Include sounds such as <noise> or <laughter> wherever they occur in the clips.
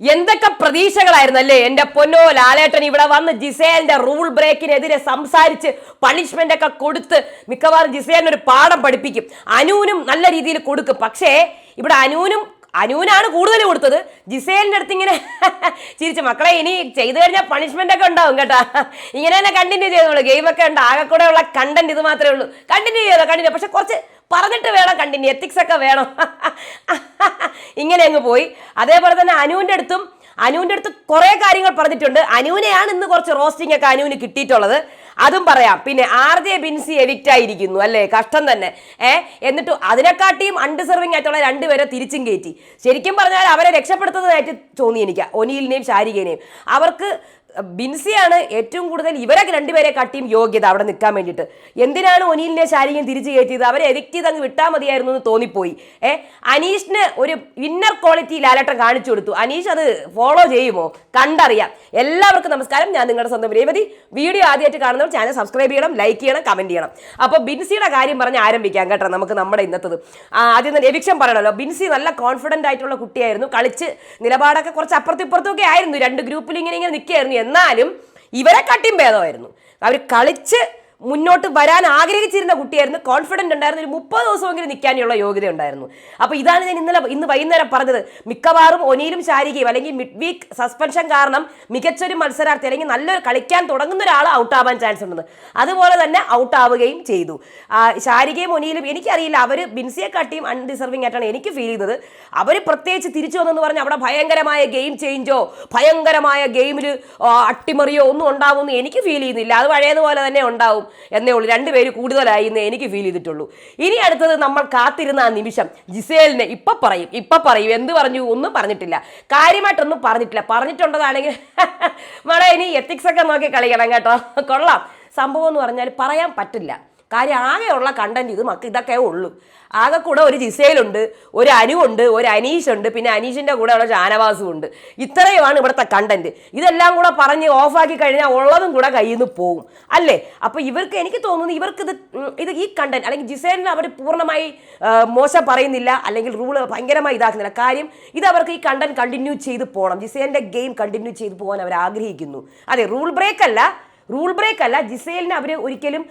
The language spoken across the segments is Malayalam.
എന്തൊക്കെ പ്രതീക്ഷകളായിരുന്നു അല്ലേ? എന്റെ പൊന്നോ ലാലേട്ടൻ ഇവിടെ വന്ന് ജിസേലിന്റെ റൂൾ ബ്രേക്കിനെതിരെ സംസാരിച്ച് പണിഷ്മെന്റ് ഒക്കെ കൊടുത്ത് മിക്കവാറും ജിസേലിന് ഒരു പാഠം പഠിപ്പിക്കും. അനൂനും നല്ല രീതിയിൽ കൊടുക്കും. പക്ഷേ ഇവിടെ അനൂനും അനൂനാണ് കൂടുതൽ കൊടുത്തത്. ജിസേലിന്റെ അടുത്ത് ഇങ്ങനെ <laughs> ചിരിച്ചു മക്കളെ ഇനി ചെയ്തു കഴിഞ്ഞാൽ പണിഷ്മെന്റ് ഒക്കെ ഉണ്ടാവും കേട്ടാ. ഇങ്ങനെ തന്നെ കണ്ടിന്യൂ ചെയ്തോളൂ. ഗെയിമൊക്കെ ഉണ്ട്. ആകെ കൂടെ ഉള്ള കണ്ടന്റ് ഇത് മാത്രമേ ഉള്ളൂ. കണ്ടിന്യൂ ചെയ്തോ? കണ്ടിന്യൂ പക്ഷെ കുറച്ച് പറഞ്ഞിട്ട് വേണം കണ്ടിന്യൂ. എത്തിക്സ് ഒക്കെ വേണം. <laughs> ഇങ്ങനെ അങ്ങ് പോയി. അതേപോലെ തന്നെ അനുവിന്റെ അടുത്തും അനുവിന്റെ അടുത്ത് കുറേ കാര്യങ്ങൾ പറഞ്ഞിട്ടുണ്ട്. അനുവിനെയാണ് ഇന്ന് കുറച്ച് റോസ്റ്റിംഗ് ഒക്കെ അനുവിന് കിട്ടിയിട്ടുള്ളത്. അതും പറയാം. പിന്നെ ആർ ജെ ബിൻസി എവിക്റ്റ് ആയിരിക്കുന്നു അല്ലേ? കഷ്ടം തന്നെ. ഏ എന്നിട്ട് അതിനെക്കാട്ടിയും അൺഡിസർവിംഗ് ആയിട്ടുള്ള രണ്ടുപേരെ തിരിച്ചും കയറ്റി ശരിക്കും പറഞ്ഞാൽ അവരെ രക്ഷപ്പെടുത്തുന്നതായിട്ട് തോന്നി എനിക്ക് ഒനിയിലിനെയും ശാരികേനെയും. അവർക്ക് ബിൻസിയാണ് ഏറ്റവും കൂടുതൽ ഇവരെ രണ്ടുപേരെ കാട്ടിയും യോഗ്യത അവിടെ നിൽക്കാൻ വേണ്ടിയിട്ട്. എന്തിനാണ് ഒനീലിനെ ശാരീരികം തിരിച്ചു കയറ്റിയത്? അവരെ എവിക്റ്റ് ചെയ്ത് അങ്ങ് വിട്ടാൽ മതിയായിരുന്നു എന്ന് തോന്നിപ്പോയി. ഏ അനീഷിന് ഒരു ഇന്നർ ക്വാളിറ്റി ലാലേട്ടൻ കാണിച്ചു കൊടുത്തു. അനീഷ് അത് ഫോളോ ചെയ്യുമോ? കണ്ടറിയാം. എല്ലാവർക്കും നമസ്കാരം. ഞാൻ നിങ്ങളുടെ സ്വന്തം രേവതി. വീഡിയോ ആദ്യമായിട്ട് കാണുന്നവർ ചാനൽ സബ്സ്ക്രൈബ് ചെയ്യണം ലൈക്ക് ചെയ്യണം കമന്റ് ചെയ്യണം. അപ്പോൾ ബിൻസിയുടെ കാര്യം പറഞ്ഞ് ആരംഭിക്കാം കേട്ടോ നമുക്ക് നമ്മുടെ ഇന്നത്തത്. ആദ്യം തന്നെ എവിക്ഷൻ പറയണമല്ലോ. ബിൻസി നല്ല കോൺഫിഡന്റ് ആയിട്ടുള്ള കുട്ടിയായിരുന്നു. കളിച്ച് നിലപാടൊക്കെ കുറച്ച് അപ്പുറത്തും ഇപ്പുറത്തും ഒക്കെ ആയിരുന്നു. രണ്ട് ഗ്രൂപ്പിൽ ഇങ്ങനെ ഇങ്ങനെ നിൽക്കുകയായിരുന്നു. എന്നാലും ഇവരെ കട്ടിയും ഭേദമായിരുന്നു. അവർ കളിച്ച് മുന്നോട്ട് വരാൻ ആഗ്രഹിച്ചിരുന്ന കുട്ടിയായിരുന്നു. കോൺഫിഡന്റ് ഉണ്ടായിരുന്നു ഒരു മുപ്പത് ദിവസമെങ്കിലും നിൽക്കാനുള്ള യോഗ്യത ഉണ്ടായിരുന്നു അപ്പോൾ ഇതാണ് ഞാൻ ഇന്നലെ ഇന്ന് വൈകുന്നേരം പറഞ്ഞത്. മിക്കവാറും ഒനിയിലും ശാരികയും അല്ലെങ്കിൽ മിഡ് വീക്ക് സസ്പെൻഷൻ കാരണം മികച്ചൊരു മത്സരാർത്ഥി അല്ലെങ്കിൽ നല്ലൊരു കളിക്കാൻ തുടങ്ങുന്ന ഒരാൾ ഔട്ട് ആവാൻ ചാൻസ് ഉണ്ടെന്ന്. അതുപോലെ തന്നെ ഔട്ട് ആവുകയും ചെയ്തു. ശാരികയും ഒനിയിലും എനിക്കറിയില്ല. അവർ ബിൻസിയെ കാട്ടിയും അൺഡിസർവിംഗ് ആയിട്ടാണ് എനിക്ക് ഫീൽ ചെയ്തത്. അവർ പ്രത്യേകിച്ച് തിരിച്ചു വന്നെന്ന് പറഞ്ഞാൽ അവിടെ ഭയങ്കരമായ ഗെയിം ചേഞ്ചോ ഭയങ്കരമായ ഗെയിമിൽ അട്ടിമറിയോ ഒന്നും ഉണ്ടാവുമെന്ന് എനിക്ക് ഫീൽ ചെയ്യുന്നില്ല അത് പഴയതുപോലെ തന്നെ ഉണ്ടാവും. എന്നേ ഉള്ളൂ. രണ്ടുപേര് കൂടുതലായി എന്ന് എനിക്ക് ഫീൽ ചെയ്തിട്ടുള്ളൂ. ഇനി അടുത്തത് നമ്മൾ കാത്തിരുന്ന ആ നിമിഷം ജിസേലിനെ ഇപ്പൊ പറയും. ഇപ്പൊ പറയും. എന്ത് പറഞ്ഞു? ഒന്നും പറഞ്ഞിട്ടില്ല. കാര്യമായിട്ടൊന്നും പറഞ്ഞിട്ടില്ല. പറഞ്ഞിട്ടുണ്ടതാണെങ്കിൽ <laughs> മോളെ ഇനി എത്തിക്സ് ഒക്കെ നോക്കി കളിക്കണം കേട്ടോ. കൊള്ളാം. സംഭവം എന്ന് പറഞ്ഞാൽ പറയാൻ പറ്റില്ല. കാര്യം ആകെയുള്ള കണ്ടന്റ് ഇത് മക്ക് ഇതൊക്കെ ഉള്ളൂ. ആകെ കൂടെ ഒരു ജിസയിലുണ്ട് ഒരു അനുവുണ്ട് ഒരു അനീഷ് ഉണ്ട് പിന്നെ അനീഷിന്റെ കൂടെ ഉള്ള ഷാനവാസും ഉണ്ട് ഇത്രയുമാണ് ഇവിടുത്തെ കണ്ടന്റ് ഇതെല്ലാം കൂടെ പറഞ്ഞ് ഓഫാക്കി കഴിഞ്ഞാൽ ഉള്ളതും കൂടെ കയ്യിൽ നിന്ന് പോകും അല്ലേ? അപ്പോൾ ഇവർക്ക് എനിക്ക് തോന്നുന്നു ഇവർക്ക് ഇത് ഇത് ഈ കണ്ടന്റ് അല്ലെങ്കിൽ ജിസേലിന് അവർ പൂർണമായി മോശം പറയുന്നില്ല അല്ലെങ്കിൽ റൂൾ ഭയങ്കരമായി ഇതാക്കുന്നില്ല. കാര്യം ഇത് അവർക്ക് ഈ കണ്ടന്റ് കണ്ടിന്യൂ ചെയ്ത് പോകണം ജിസേലിന്റെ ഗെയിം കണ്ടിന്യൂ ചെയ്ത് പോകാൻ അവർ ആഗ്രഹിക്കുന്നു. അതെ റൂൾ ബ്രേക്ക് അല്ല റൂൾ ബ്രേക്ക് അല്ല ജിസേലിനെ അവർ ഒരിക്കലും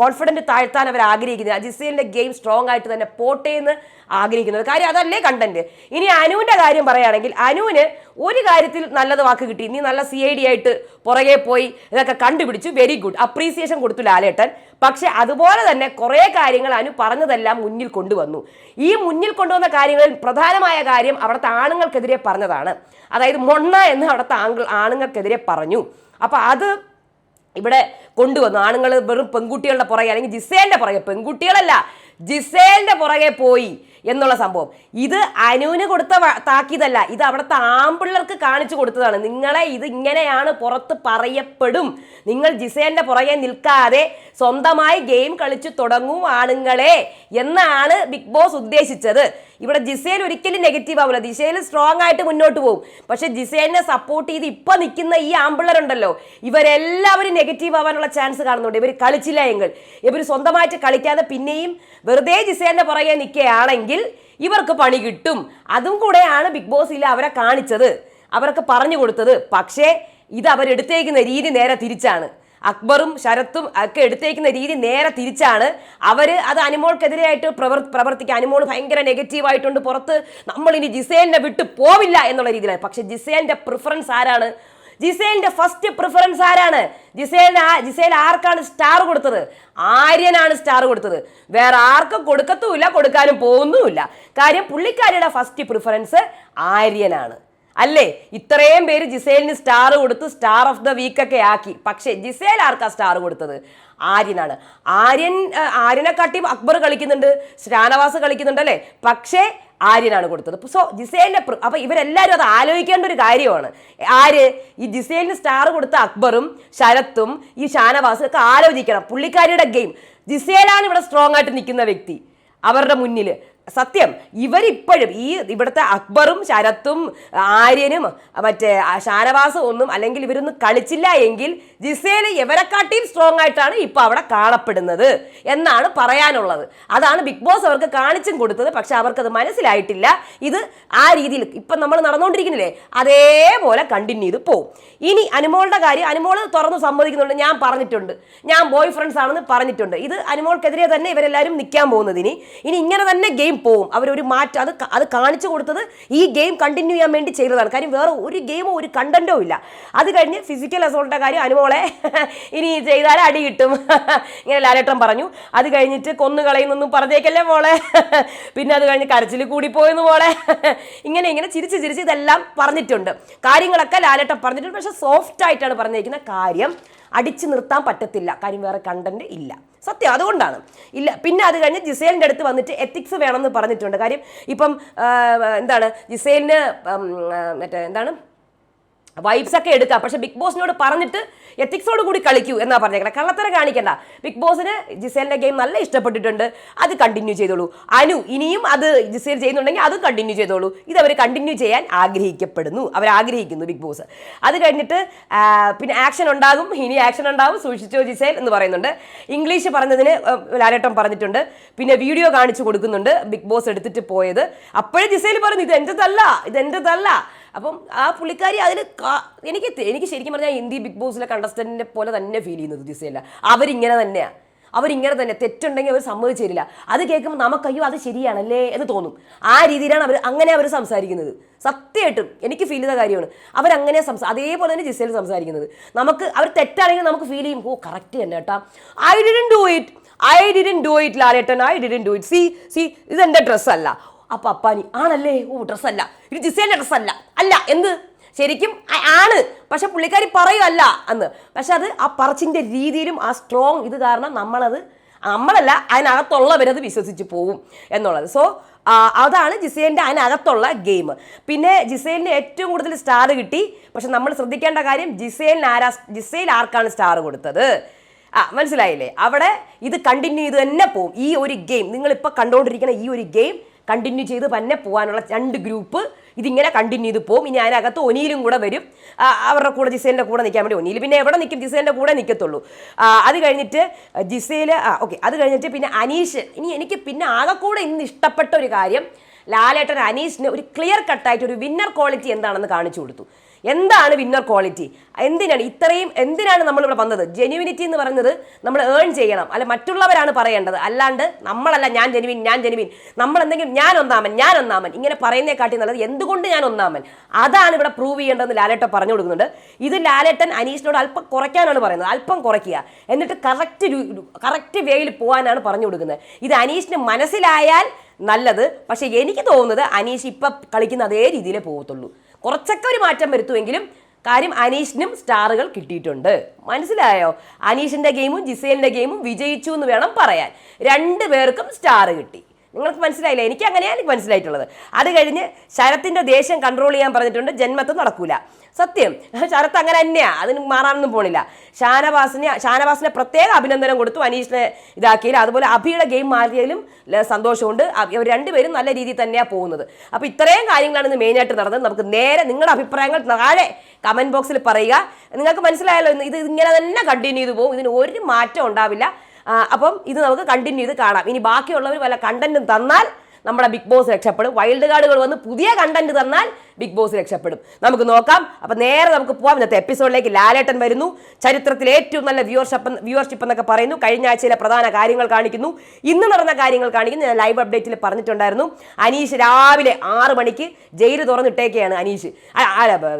കോൺഫിഡന്റ് താഴ്ത്താൻ അവർ ആഗ്രഹിക്കുന്നില്ല. ജിസേലിന്റെ ഗെയിം സ്ട്രോങ് ആയിട്ട് തന്നെ പോട്ടെ എന്ന് ആഗ്രഹിക്കുന്നത് കാര്യം അതല്ലേ കണ്ടന്റ് ഇനി അനുവിന്റെ കാര്യം പറയുകയാണെങ്കിൽ അനുവിന് ഒരു കാര്യത്തിൽ നല്ലത് വാക്ക് കിട്ടി. നീ നല്ല സി ഐ ഡി ആയിട്ട് പുറകെ പോയി ഇതൊക്കെ കണ്ടുപിടിച്ചു. വെരി ഗുഡ് അപ്രീസിയേഷൻ കൊടുത്തു ലാലേട്ടൻ. പക്ഷേ അതുപോലെ തന്നെ കുറേ കാര്യങ്ങൾ അനു പറഞ്ഞതെല്ലാം മുന്നിൽ കൊണ്ടുവന്നു. ഈ മുന്നിൽ കൊണ്ടുവന്ന കാര്യങ്ങളിൽ പ്രധാനമായ കാര്യം അവിടുത്തെ ആണുങ്ങൾക്കെതിരെ പറഞ്ഞതാണ്. അതായത് മൊണ്ണ എന്ന് അവിടുത്തെ ആണുങ്ങൾക്കെതിരെ പറഞ്ഞു. അപ്പോൾ അത് ഇവിടെ കൊണ്ടുവന്നു. ആണുങ്ങൾ വെറും പെൺകുട്ടികളുടെ പുറകെ അല്ലെങ്കിൽ ജിസേലിന്റെ പുറകെ പെൺകുട്ടികളല്ല ജിസേലിന്റെ പുറകെ പോയി എന്നുള്ള സംഭവം. ഇത് അനുവിന് കൊടുത്ത താക്കീതല്ല. ഇത് അവിടുത്തെ ആമ്പിള്ളർക്ക് കാണിച്ചു കൊടുത്തതാണ്. നിങ്ങളെ ഇത് ഇങ്ങനെയാണ് പുറത്ത് പറയപ്പെടും. നിങ്ങൾ ജിസേന്റെ പുറകെ നിൽക്കാതെ സ്വന്തമായി ഗെയിം കളിച്ചു തുടങ്ങും ആണുങ്ങളെ എന്നാണ് ബിഗ് ബോസ് ഉദ്ദേശിച്ചത്. ഇവിടെ ജിസേൽ ഒരിക്കലും നെഗറ്റീവ് ആവില്ല ജിസേൽ സ്ട്രോങ് ആയിട്ട് മുന്നോട്ട് പോകും പക്ഷെ ജിസേനെ സപ്പോർട്ട് ചെയ്ത് ഇപ്പൊ നിൽക്കുന്ന ഈ ആമ്പിള്ളരുണ്ടല്ലോ ഇവരെല്ലാവരും നെഗറ്റീവ് ആവാനുള്ള ചാൻസ് കാണുന്നുണ്ട്. ഇവർ കളിച്ചില്ല എങ്കിൽ. ഇവർ സ്വന്തമായിട്ട് കളിക്കാതെ പിന്നെയും വെറുതെ ജിസേന്റെ പുറകെ നിൽക്കുകയാണെങ്കിൽ ഇവർക്ക് പണി കിട്ടും. അതും കൂടെയാണ് ബിഗ് ബോസിൽ അവരെ കാണിച്ചത്. അവർക്ക് പറഞ്ഞു കൊടുത്തത്. പക്ഷേ ഇത് അവരെടുത്തേക്കുന്ന രീതി നേരെ തിരിച്ചാണ്. അക്ബറും ശരത്തും ഒക്കെ എടുത്തേക്കുന്ന രീതി നേരെ തിരിച്ചാണ്. അവർ അത് അനുമോൾക്കെതിരെയായിട്ട് പ്രവർ പ്രവർത്തിക്കുക അനുമോൾ ഭയങ്കര നെഗറ്റീവായിട്ടുണ്ട് പുറത്ത് നമ്മളിനി ജിസേലിനെ വിട്ടു പോവില്ല എന്നുള്ള രീതിയിലാണ് പക്ഷേ ജിസേലിന്റെ പ്രിഫറൻസ് ആരാണ്? ജിസേലിന്റെ ഫസ്റ്റ് പ്രിഫറൻസ് ആരാണ്? ജിസേലിന് ജിസേൽ ആർക്കാണ് സ്റ്റാർ കൊടുത്തത്? ആര്യനാണ് സ്റ്റാർ കൊടുത്തത്. വേറെ ആർക്കും കൊടുക്കത്തുമില്ല കൊടുക്കാനും പോകുന്നുമില്ല. കാര്യം പുള്ളിക്കാരിയുടെ ഫസ്റ്റ് പ്രിഫറൻസ് ആര്യനാണ്. അല്ലേ? ഇത്രയും പേര് ജിസേലിന് സ്റ്റാർ കൊടുത്ത് സ്റ്റാർ ഓഫ് ദ വീക്ക് ഒക്കെ ആക്കി. പക്ഷേ ജിസേൽ ആർക്കാ സ്റ്റാർ കൊടുത്തത്? ആര്യനാണ്. ആര്യൻ ആര്യനെ കാട്ടി അക്ബർ കളിക്കുന്നുണ്ട് ഷാനവാസ് കളിക്കുന്നുണ്ട് അല്ലേ? പക്ഷേ ആര്യനാണ് കൊടുത്തത്. സോ ജിസേലിന്റെ അപ്പോൾ അപ്പൊ ഇവരെല്ലാവരും അത് ആലോചിക്കേണ്ട ഒരു കാര്യമാണ്. ആര്? ഈ ജിസേലിന് സ്റ്റാർ കൊടുത്ത അക്ബറും ശരത്തും ഈ ഷാനവാസും ഒക്കെ ആലോചിക്കണം. പുള്ളിക്കാരിയുടെ ഗെയിം ജിസേലാണ് ഇവിടെ സ്ട്രോങ് ആയിട്ട് നിൽക്കുന്ന വ്യക്തി. അവരുടെ മുന്നിൽ സത്യം ഇവരിപ്പോഴും ഈ ഇവിടുത്തെ അക്ബറും ശരത്തും ആര്യനും മറ്റേ ഷാനവാസും ഒന്നും അല്ലെങ്കിൽ ഇവരൊന്നും കളിച്ചില്ല എങ്കിൽ ജിസേൽ ഇവരെക്കാട്ടിയും സ്ട്രോങ് ആയിട്ടാണ് ഇപ്പോൾ അവിടെ കാണപ്പെടുന്നത് എന്നാണ് പറയാനുള്ളത്. അതാണ് ബിഗ് ബോസ് അവർക്ക് കാണിച്ചും കൊടുത്തത്. പക്ഷെ അവർക്കത് മനസ്സിലായിട്ടില്ല. ഇത് ആ രീതിയിൽ ഇപ്പം നമ്മൾ നടന്നുകൊണ്ടിരിക്കുന്നില്ലേ? അതേപോലെ കണ്ടിന്യൂ ചെയ്ത് പോവും. ഇനി അനുമോളുടെ കാര്യം അനുമോൾ തുറന്നു സമ്മതിക്കുന്നുണ്ട്. ഞാൻ പറഞ്ഞിട്ടുണ്ട്. ഞാൻ ബോയ് ഫ്രണ്ട്സ് ആണെന്ന് പറഞ്ഞിട്ടുണ്ട്. ഇത് അനുമോൾക്കെതിരെ തന്നെ ഇവരെല്ലാവരും നിൽക്കാൻ പോകുന്നത് ഇനി ഇനി ഇങ്ങനെ തന്നെ ഗെയിം പോവും. അവരൊരു മാറ്റം അത് അത് കാണിച്ചു കൊടുത്തത് ഈ ഗെയിം കണ്ടിന്യൂ ചെയ്യാൻ വേണ്ടി ചെയ്തതാണ്. കാര്യം വേറെ ഒരു ഗെയിമോ ഒരു കണ്ടന്റോ ഇല്ല. അത് കഴിഞ്ഞ് ഫിസിക്കൽ അസോൾട്ടിന്റെ കാര്യം അനുമോളെ <laughs> ഇനി ചെയ്താൽ അടി കിട്ടും. <laughs> ഇങ്ങനെ ലാലേട്ടൻ പറഞ്ഞു. അത് കഴിഞ്ഞിട്ട് കൊന്നു കളയുന്നൊന്നും പറഞ്ഞേക്കല്ലേ മോളെ? <laughs> പിന്നെ അത് കഴിഞ്ഞ് കരച്ചിൽ കൂടി പോയെന്ന് മോളെ. ഇങ്ങനെ ഇങ്ങനെ ചിരിച്ച് ചിരിച്ച് ഇതെല്ലാം പറഞ്ഞിട്ടുണ്ട്. കാര്യങ്ങളൊക്കെ ലാലേട്ടൻ പറഞ്ഞിട്ടുണ്ട്. പക്ഷെ സോഫ്റ്റ് ആയിട്ടാണ് പറഞ്ഞിരിക്കുന്ന കാര്യം. അടിച്ചു നിർത്താൻ പറ്റത്തില്ല. കാര്യം വേറെ കണ്ടന്റ് ഇല്ല. സത്യം അതുകൊണ്ടാണ്. ഇല്ല പിന്നെ അത് കഴിഞ്ഞ് ജിസേലിന്റെ അടുത്ത് വന്നിട്ട് എത്തിക്സ് വേണമെന്ന് പറഞ്ഞിട്ടുണ്ട്. കാര്യം ഇപ്പം എന്താണ് ജിസേലിന് മറ്റേ എന്താണ് വൈബ്സ് ഒക്കെ എടുക്കാം. പക്ഷെ ബിഗ് ബോസിനോട് പറഞ്ഞിട്ട് എത്തിക്സോട് കൂടി കളിക്കൂ എന്നാ പറഞ്ഞേക്കണം. കള്ളത്തരം കാണിക്കണ്ട. ബിഗ് ബോസിന് ജിസേലിന്റെ ഗെയിം നല്ല ഇഷ്ടപ്പെട്ടിട്ടുണ്ട്. അത് കണ്ടിന്യൂ ചെയ്തോളൂ. അനു ഇനിയും അത് ജിസേൽ ചെയ്യുന്നുണ്ടെങ്കിൽ അത് കണ്ടിന്യൂ ചെയ്തോളൂ. ഇത് അവർ കണ്ടിന്യൂ ചെയ്യാൻ ആഗ്രഹിക്കപ്പെടുന്നു. അവർ ആഗ്രഹിക്കുന്നു ബിഗ് ബോസ് അത് കഴിഞ്ഞിട്ട് പിന്നെ ആക്ഷൻ ഉണ്ടാകും. ഇനി ആക്ഷൻ ഉണ്ടാകും സൂക്ഷിച്ചോ ജിസേൽ എന്ന് പറയുന്നുണ്ട്. ഇംഗ്ലീഷ് പറഞ്ഞതിന് ലാലേട്ടം പറഞ്ഞിട്ടുണ്ട്. പിന്നെ വീഡിയോ കാണിച്ചു കൊടുക്കുന്നുണ്ട് ബിഗ് ബോസ് എടുത്തിട്ട് പോയത്. അപ്പോഴേ ജിസേൽ പറഞ്ഞു ഇത് എന്റെതല്ല ഇത് എന്റെതല്ല അപ്പം ആ പുള്ളിക്കാരി അതിൽ എനിക്ക് എനിക്ക് ശരിക്കും പറഞ്ഞാൽ ഹിന്ദി ബിഗ് ബോസിലെ കണ്ടസ്റ്റന്റിനെ പോലെ തന്നെ ഫീൽ ചെയ്യുന്നത് ദിവസമല്ല അവരിങ്ങനെ തന്നെയാണ് അവരിങ്ങനെ തന്നെ. തെറ്റുണ്ടെങ്കിൽ അവർ സമ്മതിച്ചു തരില്ല. അത് കേൾക്കുമ്പോൾ നമുക്കയ്യോ അത് ശരിയാണല്ലേ എന്ന് തോന്നും. ആ രീതിയിലാണ് അവർ അങ്ങനെ അവർ സംസാരിക്കുന്നത്. സത്യമായിട്ടും എനിക്ക് ഫീൽ ചെയ്ത കാര്യമാണ്. അവരങ്ങനെ സംസാ അതേപോലെ തന്നെ ജിസയിൽ സംസാരിക്കുന്നത്. നമുക്ക് അവർ തെറ്റാണെങ്കിൽ നമുക്ക് ഫീൽ ചെയ്യും ഓ കറക്റ്റ് തന്നെ കേട്ടാ. I didn't do it I didn't do it Lalettan. I didn't do it see see ഇത് എന്റെ ഡ്രസ്സല്ല അപ്പൊ അപ്പാനി ആണല്ലേ? ഓ ഡ്രസ്സല്ല ഇത് ജിസേലിന്റെ ഡ്രസ്സല്ല അല്ല. എന്ത്? ശരിക്കും ആണ്. പക്ഷെ പുള്ളിക്കാരി പറയുമല്ല അന്ന്. പക്ഷെ അത് ആ പറച്ചിന്റെ രീതിയിലും ആ സ്ട്രോങ് ഇത് കാരണം നമ്മളത് നമ്മളല്ല അതിനകത്തുള്ളവരത് വിശ്വസിച്ച് പോവും എന്നുള്ളത്. സോ അതാണ് ജിസേലിന്റെ അതിനകത്തുള്ള ഗെയിം പിന്നെ ജിസേലിന് ഏറ്റവും കൂടുതൽ സ്റ്റാർ കിട്ടി. പക്ഷെ നമ്മൾ ശ്രദ്ധിക്കേണ്ട കാര്യം ജിസേലിന് ആരാ ജിസേൽ ആർക്കാണ് സ്റ്റാർ കൊടുത്തത്? ആ മനസ്സിലായില്ലേ? അവിടെ ഇത് കണ്ടിന്യൂ ചെയ്ത് തന്നെ പോവും. ഈ ഒരു ഗെയിം നിങ്ങളിപ്പോൾ കണ്ടുകൊണ്ടിരിക്കുന്ന ഈ ഒരു ഗെയിം കണ്ടിന്യൂ ചെയ്ത് തന്നെ പോകാനുള്ള രണ്ട് ഗ്രൂപ്പ് ഇതിങ്ങനെ കണ്ടിന്യൂ ചെയ്ത് പോകും ഇനി അതിനകത്ത് ഒനിയിലും കൂടെ വരും. അവരുടെ കൂടെ ജിസേലിന്റെ കൂടെ നിൽക്കാൻ വേണ്ടി ഒനിയിൽ പിന്നെ എവിടെ നിൽക്കും ജിസേലിന്റെ കൂടെ നിൽക്കത്തുള്ളൂ അത് കഴിഞ്ഞിട്ട് ജിസേൽ ഓക്കെ അത് കഴിഞ്ഞിട്ട് പിന്നെ അനീഷ്. ഇനി എനിക്ക് പിന്നെ ആകെ കൂടെ ഇന്ന് ഇഷ്ടപ്പെട്ട ഒരു കാര്യം ലാലേട്ടൻ അനീഷിന് ഒരു ക്ലിയർ കട്ടായിട്ട് ഒരു വിന്നർ ക്വാളിറ്റി എന്താണെന്ന് കാണിച്ചു കൊടുത്തു. എന്താണ് വിന്നർ ക്വാളിറ്റി എന്തിനാണ്? ഇത്രയും എന്തിനാണ് നമ്മളിവിടെ വന്നത്? ജെനുവിനിറ്റി എന്ന് പറയുന്നത് നമ്മൾ ഏൺ ചെയ്യണം. അല്ല മറ്റുള്ളവരാണ് പറയേണ്ടത്. അല്ലാണ്ട് നമ്മളല്ല ഞാൻ ജെനുവിൻ ഞാൻ ജെനുവിൻ നമ്മൾ എന്തെങ്കിലും ഞാൻ ഒന്നാമൻ ഞാൻ ഒന്നാമൻ. ഇങ്ങനെ പറയുന്നേക്കാട്ടി നല്ലത് എന്തുകൊണ്ട് ഞാൻ ഒന്നാമൻ? അതാണ് ഇവിടെ പ്രൂവ് ചെയ്യേണ്ടതെന്ന് ലാലേട്ടൻ പറഞ്ഞു കൊടുക്കുന്നുണ്ട്. ഇത് ലാലേട്ടൻ അനീഷിനോട് അല്പം കുറയ്ക്കാനാണ് പറയുന്നത്. അല്പം കുറയ്ക്കുക. എന്നിട്ട് കറക്റ്റ് കറക്റ്റ് വേയിൽ പോകാനാണ് പറഞ്ഞു കൊടുക്കുന്നത്. ഇത് അനീഷിന് മനസ്സിലായാൽ നല്ലത്. പക്ഷേ എനിക്ക് തോന്നുന്നത് അനീഷ് ഇപ്പം കളിക്കുന്ന അതേ രീതിയിലേ പോകത്തുള്ളൂ കുറച്ചൊക്കെ ഒരു മാറ്റം വരുത്തുമെങ്കിലും കാര്യം അനീഷിനും സ്റ്റാറുകൾ കിട്ടിയിട്ടുണ്ട്. മനസ്സിലായോ? അനീഷിന്റെ ഗെയിമും ജിസേലിന്റെ ഗെയിമും വിജയിച്ചു എന്ന് വേണം പറയാൻ. രണ്ടു പേർക്കും സ്റ്റാർ കിട്ടി. നിങ്ങൾക്ക് മനസ്സിലായില്ല? എനിക്ക് അങ്ങനെയാണ് എനിക്ക് മനസ്സിലായിട്ടുള്ളത്. അത് കഴിഞ്ഞ് ശരത്തിന്റെ ദേഷ്യം കൺട്രോൾ ചെയ്യാൻ പറഞ്ഞിട്ടുണ്ട്. ജന്മത്ത് നടക്കൂല. സത്യം. ശരത്ത് അങ്ങനെ തന്നെയാണ് അതിന് മാറാനൊന്നും പോണില്ല. ഷാനവാസിനെ ഷാനവാസിനെ പ്രത്യേക അഭിനന്ദനം കൊടുത്തു അനീഷിനെ ഇതാക്കിയില്ല അതുപോലെ അഭിയുടെ ഗെയിം മാറിയതിലും സന്തോഷമുണ്ട്. അവർ രണ്ടുപേരും നല്ല രീതിയിൽ തന്നെയാണ് പോകുന്നത്. അപ്പോൾ ഇത്രയും കാര്യങ്ങളാണ് ഇന്ന് മെയിനായിട്ട് നടന്നത്. നമുക്ക് നേരെ നിങ്ങളുടെ അഭിപ്രായങ്ങൾ താഴെ കമന്റ് ബോക്സിൽ പറയുക. നിങ്ങൾക്ക് മനസ്സിലായല്ലോ ഇത് ഇങ്ങനെ തന്നെ കണ്ടിന്യൂ ചെയ്തു പോകും. ഇതിന് ഒരു മാറ്റം ഉണ്ടാവില്ല. അപ്പം ഇത് നമുക്ക് കണ്ടിന്യൂ ചെയ്ത് കാണാം. ഇനി ബാക്കിയുള്ളവർ വല്ല കണ്ടന്റും തന്നാൽ നമ്മുടെ ബിഗ് ബോസ് രക്ഷപ്പെടും. വൈൽഡ് കാർഡുകൾ വന്ന് പുതിയ കണ്ടന്റ് തന്നാൽ ബിഗ് ബോസ് രക്ഷപ്പെടും. നമുക്ക് നോക്കാം. അപ്പം നേരെ നമുക്ക് പോവാം. ഇന്നത്തെ എപ്പിസോഡിലേക്ക് ലാലേട്ടൻ വരുന്നു. ചരിത്രത്തിൽ ഏറ്റവും നല്ല വ്യൂവർഷിപ്പ് വ്യൂവർഷിപ്പ് എന്നൊക്കെ പറയുന്നു. കഴിഞ്ഞ ആഴ്ചയിലെ പ്രധാന കാര്യങ്ങൾ കാണിക്കുന്നു. ഇന്ന് നടന്ന കാര്യങ്ങൾ കാണിക്കുന്നു. ഞാൻ ലൈവ് അപ്ഡേറ്റിൽ പറഞ്ഞിട്ടുണ്ടായിരുന്നു. അനീഷ് രാവിലെ ആറ് മണിക്ക് ജയിൽ തുറന്നിട്ടേക്കെയാണ് അനീഷ്.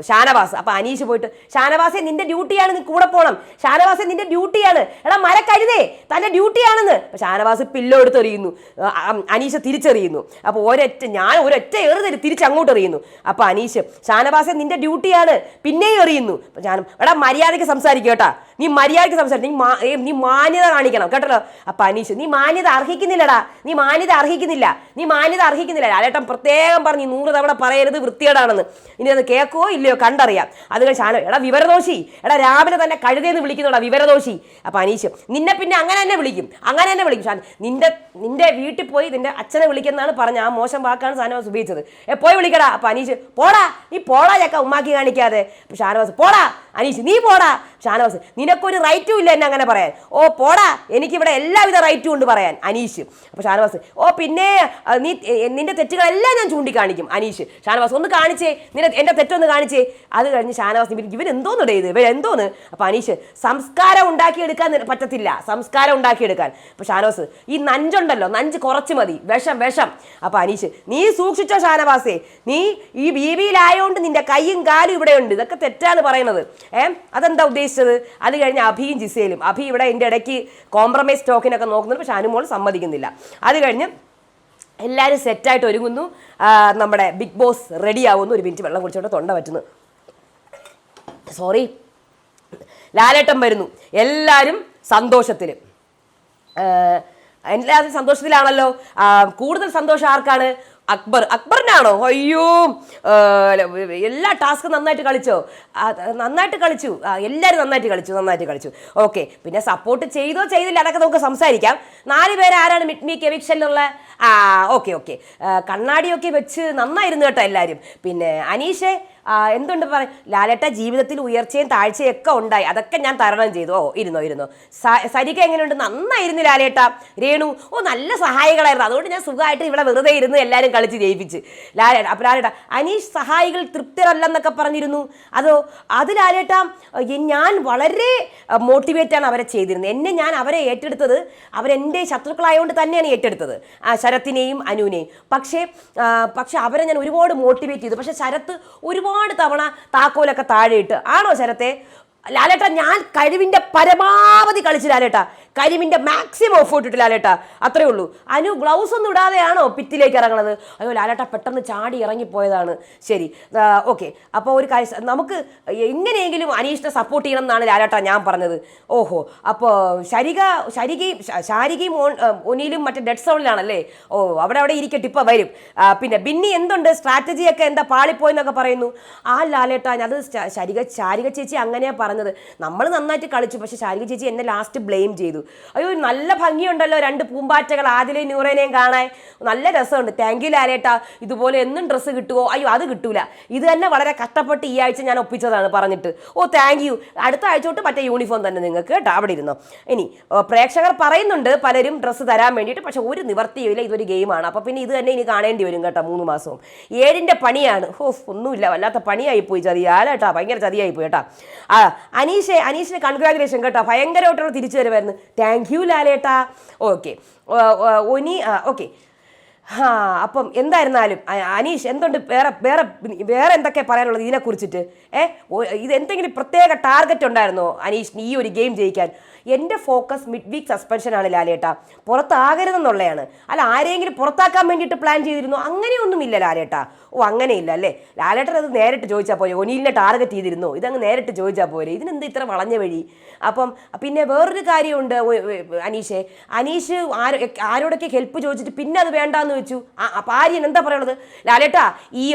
ഷാനവാസ്. അപ്പം അനീഷ് പോയിട്ട് ഷാനവാസെ നിന്റെ ഡ്യൂട്ടിയാണ്. നീ കൂടെ പോകണം ഷാനവാസെ നിന്റെ ഡ്യൂട്ടിയാണ്. എടാ മരക്കരുതേ. തന്റെ ഡ്യൂട്ടിയാണെന്ന്. ഷാനവാസ് പില്ലോ എടുത്തെറിയുന്നു അനീഷ് തിരിച്ചെറിയുന്നു. അപ്പോൾ ഒരൊറ്റ ഞാൻ ഒരൊറ്റ ഏറ് തിരിച്ചങ്ങോട്ട് എറിയുന്നു അപ്പൊ അനീഷ്. ഷാനവാസെ നിന്റെ ഡ്യൂട്ടിയാണ്. പിന്നെയും എറിയുന്നു. ഞാൻ എടാ മര്യാദയ്ക്ക് സംസാരിക്കും കേട്ടാ. നീ മര്യാദയ്ക്ക് സംസാരിക്കും. നീ നീ മാന്യത കാണിക്കണം കേട്ടോ അപ്പൊ അനീഷ് നീ മാന്യത അർഹിക്കുന്നില്ലടാ. നീ മാന്യത അർഹിക്കുന്നില്ല. നീ മാന്യത അർഹിക്കുന്നില്ല. ലാലേട്ടൻ പ്രത്യേകം പറഞ്ഞു നൂറ് തവണ പറയരുത് വൃത്തികേടാണെന്ന്. ഇനി അത് കേൾക്കുവോ ഇല്ലയോ കണ്ടറിയാം. അത് ഷാന എടാ വിവരദോഷി. എടാ രാവിലെ തന്നെ കഴുതെന്ന് വിളിക്കുന്നുടാ വിവരദോഷി. അപ്പൊ അനീഷ് നിന്നെ പിന്നെ അങ്ങനെ തന്നെ വിളിക്കും. അങ്ങനെ തന്നെ വിളിക്കും. ഷാൻ നിന്റെ നിന്റെ വീട്ടിൽ പോയി നിന്റെ അച്ഛനെ വിളിക്കുന്നതാണ് പറഞ്ഞ ആ മോശം വാക്കാണ് സാധനം ഉപയോഗിച്ചത്. പോയി വിളിക്കടാ. അപ്പൊ അനീഷ് പോടാ നീ പോടാ ചക്ക ഉമ്മാക്കി കാണിക്കാതെ. ഷാനവാസ് പോടാ. അനീഷ് നീ പോടാ. ഷാനവാസ് നിനക്കൊരു റൈറ്റും ഇല്ല എന്നെ അങ്ങനെ പറയാൻ. ഓ പോടാ. എനിക്കിവിടെ എല്ലാവിധ റൈറ്റും ഉണ്ട് പറയാൻ. അനീഷ്. അപ്പോൾ ഷാനവാസ് ഓ പിന്നെ നീ നിന്റെ തെറ്റുകളെല്ലാം ഞാൻ ചൂണ്ടിക്കാണിക്കും. അനീഷ് ഷാനവാസ് ഒന്ന് കാണിച്ചേ. നിന്റെ എന്റെ തെറ്റൊന്ന് കാണിച്ചേ. അത് കഴിഞ്ഞ് ഷാനവാസ് ഇവർ ഇവൻ എന്തോന്ന് ഇത്? ഇവൻ എന്തോന്ന്? അപ്പോൾ അനീഷ് സംസ്കാരം ഉണ്ടാക്കിയെടുക്കാൻ പറ്റത്തില്ല. സംസ്കാരം ഉണ്ടാക്കിയെടുക്കാൻ. അപ്പോൾ ഷാനവാസ് ഈ നഞ്ചുണ്ടല്ലോ നഞ്ച് കുറച്ച് മതി. വിഷം വിഷം. അപ്പോൾ അനീഷ് നീ സൂക്ഷിച്ചോ ഷാനവാസേ. നീ ഈ ബീവിയിലായോണ്ട് നിന്റെ കൈയും കാലും ഇവിടെയുണ്ട്. ഇതൊക്കെ തെറ്റാണ് പറയുന്നത്. ഏ? അതെന്താ ഉദ്ദേശിച്ചത്? അത് കഴിഞ്ഞ് അഭിയും ജിസേലും. അഭി ഇവിടെ എന്റെ ഇടയ്ക്ക് കോംപ്രമൈസ് ടോക്കിനൊക്കെ നോക്കുന്നുണ്ട്. പക്ഷെ അനുമോൾ സമ്മതിക്കുന്നില്ല. അത് കഴിഞ്ഞ് എല്ലാവരും സെറ്റായിട്ട് ഒരുങ്ങുന്നു. നമ്മുടെ ബിഗ് ബോസ് റെഡി ആവുന്നു. ഒരു മിനിറ്റ് വെള്ളം കുടിച്ചോണ്ട് തൊണ്ട പറ്റുന്നു. സോറി ലാലേട്ടൻ വരുന്നു. എല്ലാവരും സന്തോഷത്തിൽ എല്ലാവരും സന്തോഷത്തിലാണല്ലോ? കൂടുതൽ സന്തോഷം ആർക്കാണ്? അക്ബർ. അക്ബറിനാണോ? അയ്യോ. എല്ലാ ടാസ്ക് നന്നായിട്ട് കളിച്ചോ? നന്നായിട്ട് കളിച്ചു. എല്ലാവരും നന്നായിട്ട് കളിച്ചു നന്നായിട്ട് കളിച്ചു. ഓക്കെ. പിന്നെ സപ്പോർട്ട് ചെയ്തോ ചെയ്തില്ല അതൊക്കെ നമുക്ക് സംസാരിക്കാം. നാല് പേര് ആരാണ് മിഡ്മി കെവിക്ഷനിലുള്ള ആ ഓക്കെ ഓക്കെ. കണ്ണാടിയൊക്കെ വെച്ച് നന്നായിരുന്നു കേട്ടോ എല്ലാവരും പിന്നെ അനീഷെ എന്തുണ്ട് പറയും ലാലേട്ട ജീവിതത്തിൽ ഉയർച്ചയും താഴ്ചയും ഒക്കെ ഉണ്ടായി. അതൊക്കെ ഞാൻ തരണം ചെയ്തു. ഓ ഇരുന്നോ ഇരുന്നോ. സരിക എങ്ങനെയുണ്ട്? നന്നായിരുന്നു ലാലേട്ട. രേണു ഓ നല്ല സഹായികളായിരുന്നു. അതുകൊണ്ട് ഞാൻ സുഖമായിട്ട് ഇവിടെ വെറുതെ ഇരുന്ന് എല്ലാവരും കളിച്ച് ജയിപ്പിച്ച്. ലാലേട്ട അപ്പം ലാലേട്ട അനീഷ് സഹായികൾ തൃപ്തരല്ലെന്നൊക്കെ പറഞ്ഞിരുന്നു. അതോ അത് ലാലേട്ട ഞാൻ വളരെ മോട്ടിവേറ്റാണ് അവരെ ചെയ്തിരുന്നത്. എന്നെ ഞാൻ അവരെ ഏറ്റെടുത്തത് അവരെന്റെ ശത്രുക്കളായതുകൊണ്ട് തന്നെയാണ് ഏറ്റെടുത്തത്. ആ, ശരത്തിനെയും അനുവിനെയും. പക്ഷേ പക്ഷേ അവരെ ഞാൻ ഒരുപാട് മോട്ടിവേറ്റ് ചെയ്തു. പക്ഷേ ശരത്ത് ഒരുപാട് തവണ താക്കോലൊക്കെ താഴെയിട്ട്. ആണോ ശരത്തെ? ലാലേട്ട ഞാൻ കഴിവിന്റെ പരമാവധി കളിച്ച് ലാലേട്ട. കഴിവിന്റെ മാക്സിമം എഫേർട്ട് ഇട്ട് ലാലേട്ട. അത്രേ ഉള്ളൂ. അനു ഗ്ലൗസ് ഒന്നും ഇടാതെയാണോ പിറ്റിലേക്ക് ഇറങ്ങണത്? അയ്യോ ലാലേട്ട പെട്ടെന്ന് ചാടി ഇറങ്ങിപ്പോയതാണ്. ശരി. ഓക്കെ. അപ്പോൾ ഒരു നമുക്ക് എങ്ങനെയെങ്കിലും അനീഷിനെ സപ്പോർട്ട് ചെയ്യണം എന്നാണ് ലാലേട്ട ഞാൻ പറഞ്ഞത്. ഓഹോ. അപ്പോൾ ശരിക ശരികയും ശാരികയും ഒനിയിലും മറ്റേ ഡെഡ് സോണിലാണല്ലേ ഓ അവിടെ അവിടെ ഇരിക്കട്ടെ ഇപ്പോൾ വരും. പിന്നെ ബിന്നി എന്തുണ്ട്? സ്ട്രാറ്റജി ഒക്കെ എന്താ? പാളിപ്പോയെന്നൊക്കെ പറയുന്നു. ആ ലാലേട്ട അത് ശരിക ശാരിക ചേച്ചി അങ്ങനെയാ പറഞ്ഞത്. നമ്മൾ നന്നായിട്ട് കളിച്ചു പക്ഷെ ശാരിക ചേച്ചി എന്നെ ലാസ്റ്റ് ബ്ലെയിം ചെയ്തു. അയ്യോ നല്ല ഭംഗിയുണ്ടല്ലോ രണ്ട് പൂമ്പാറ്റകൾ ആദിലെയും നൂറേനെയും കാണാൻ. നല്ല രസമുണ്ട്. താങ്ക് യു ലാലേട്ട. ഇതുപോലെ എന്നും ഡ്രസ്സ് കിട്ടുമോ അയ്യോ അത് കിട്ടൂല. ഇത് തന്നെ വളരെ കഷ്ടപ്പെട്ട് ഈ ആഴ്ച ഞാൻ ഒപ്പിച്ചതാണ് പറഞ്ഞിട്ട്. ഓ താങ്ക് യു അടുത്ത ആഴ്ച തൊട്ട് മറ്റേ യൂണിഫോം തന്നെ നിങ്ങൾക്ക് കേട്ടോ അവിടെ ഇരുന്നു. ഇനി പ്രേക്ഷകർ പറയുന്നുണ്ട് പലരും ഡ്രസ്സ് തരാൻ വേണ്ടിയിട്ട് പക്ഷെ ഒരു നിവർത്തിയില്ല ഇതൊരു ഗെയിമാണ് അപ്പോൾ പിന്നെ ഇത് തന്നെ ഇനി കാണേണ്ടി വരും കേട്ടോ മൂന്ന് മാസവും. ഏഴിന്റെ പണിയാണ്. ഓ ഒന്നുമില്ല. വല്ലാത്ത പണിയായി പോയി ചതി. ആലേട്ടാ ഭയങ്കര ചതിയായി പോയി കേട്ടോ അനീഷെ അനീഷിന് കൺഗ്രാജുലേഷൻ കേട്ടോ. ഭയങ്കരമായിട്ടുള്ള തിരിച്ചു വരുമായിരുന്നു താങ്ക് യു ലാലേട്ടാ. ഓക്കെ ഒനി ഓക്കെ ആ അപ്പം എന്തായിരുന്നാലും അനീഷ് എന്തുണ്ട് വേറെ വേറെ വേറെ എന്തൊക്കെ പറയാനുള്ളത് ഇതിനെക്കുറിച്ചിട്ട്? ഏ ഇത് എന്തെങ്കിലും പ്രത്യേക ടാർഗറ്റ് ഉണ്ടായിരുന്നോ അനീഷ് ഈ ഒരു ഗെയിം ജയിക്കാൻ? എന്റെ ഫോക്കസ് മിഡ് വീക്ക് സസ്പെൻഷനാണ് ലാലേട്ട. പുറത്താകരുതെന്നുള്ളതാണ് അല്ല ആരെങ്കിലും പുറത്താക്കാൻ വേണ്ടിയിട്ട് പ്ലാൻ ചെയ്തിരുന്നു? അങ്ങനെയൊന്നുമില്ല ലാലേട്ട. ഓ അങ്ങനെയില്ല അല്ലേ? ലാലേട്ടൻ അത് നേരിട്ട് ചോദിച്ചാൽ പോരെ. ഒനിലിനെ ടാർഗറ്റ് ചെയ്തിരുന്നു? ഇതങ്ങ് നേരിട്ട് ചോദിച്ചാൽ പോരെ. ഇതിനെന്ത് ഇത്ര വളഞ്ഞ വഴി? അപ്പം പിന്നെ വേറൊരു കാര്യമുണ്ട് അനീഷേ. അനീഷെ ആരോ ആരോടൊക്കെ ഹെൽപ്പ് ചോദിച്ചിട്ട് പിന്നെ അത് വേണ്ടാന്ന് വെച്ചു. ആ ആര്യൻ എന്താ പറയണത്? ലാലേട്ടാ ഈ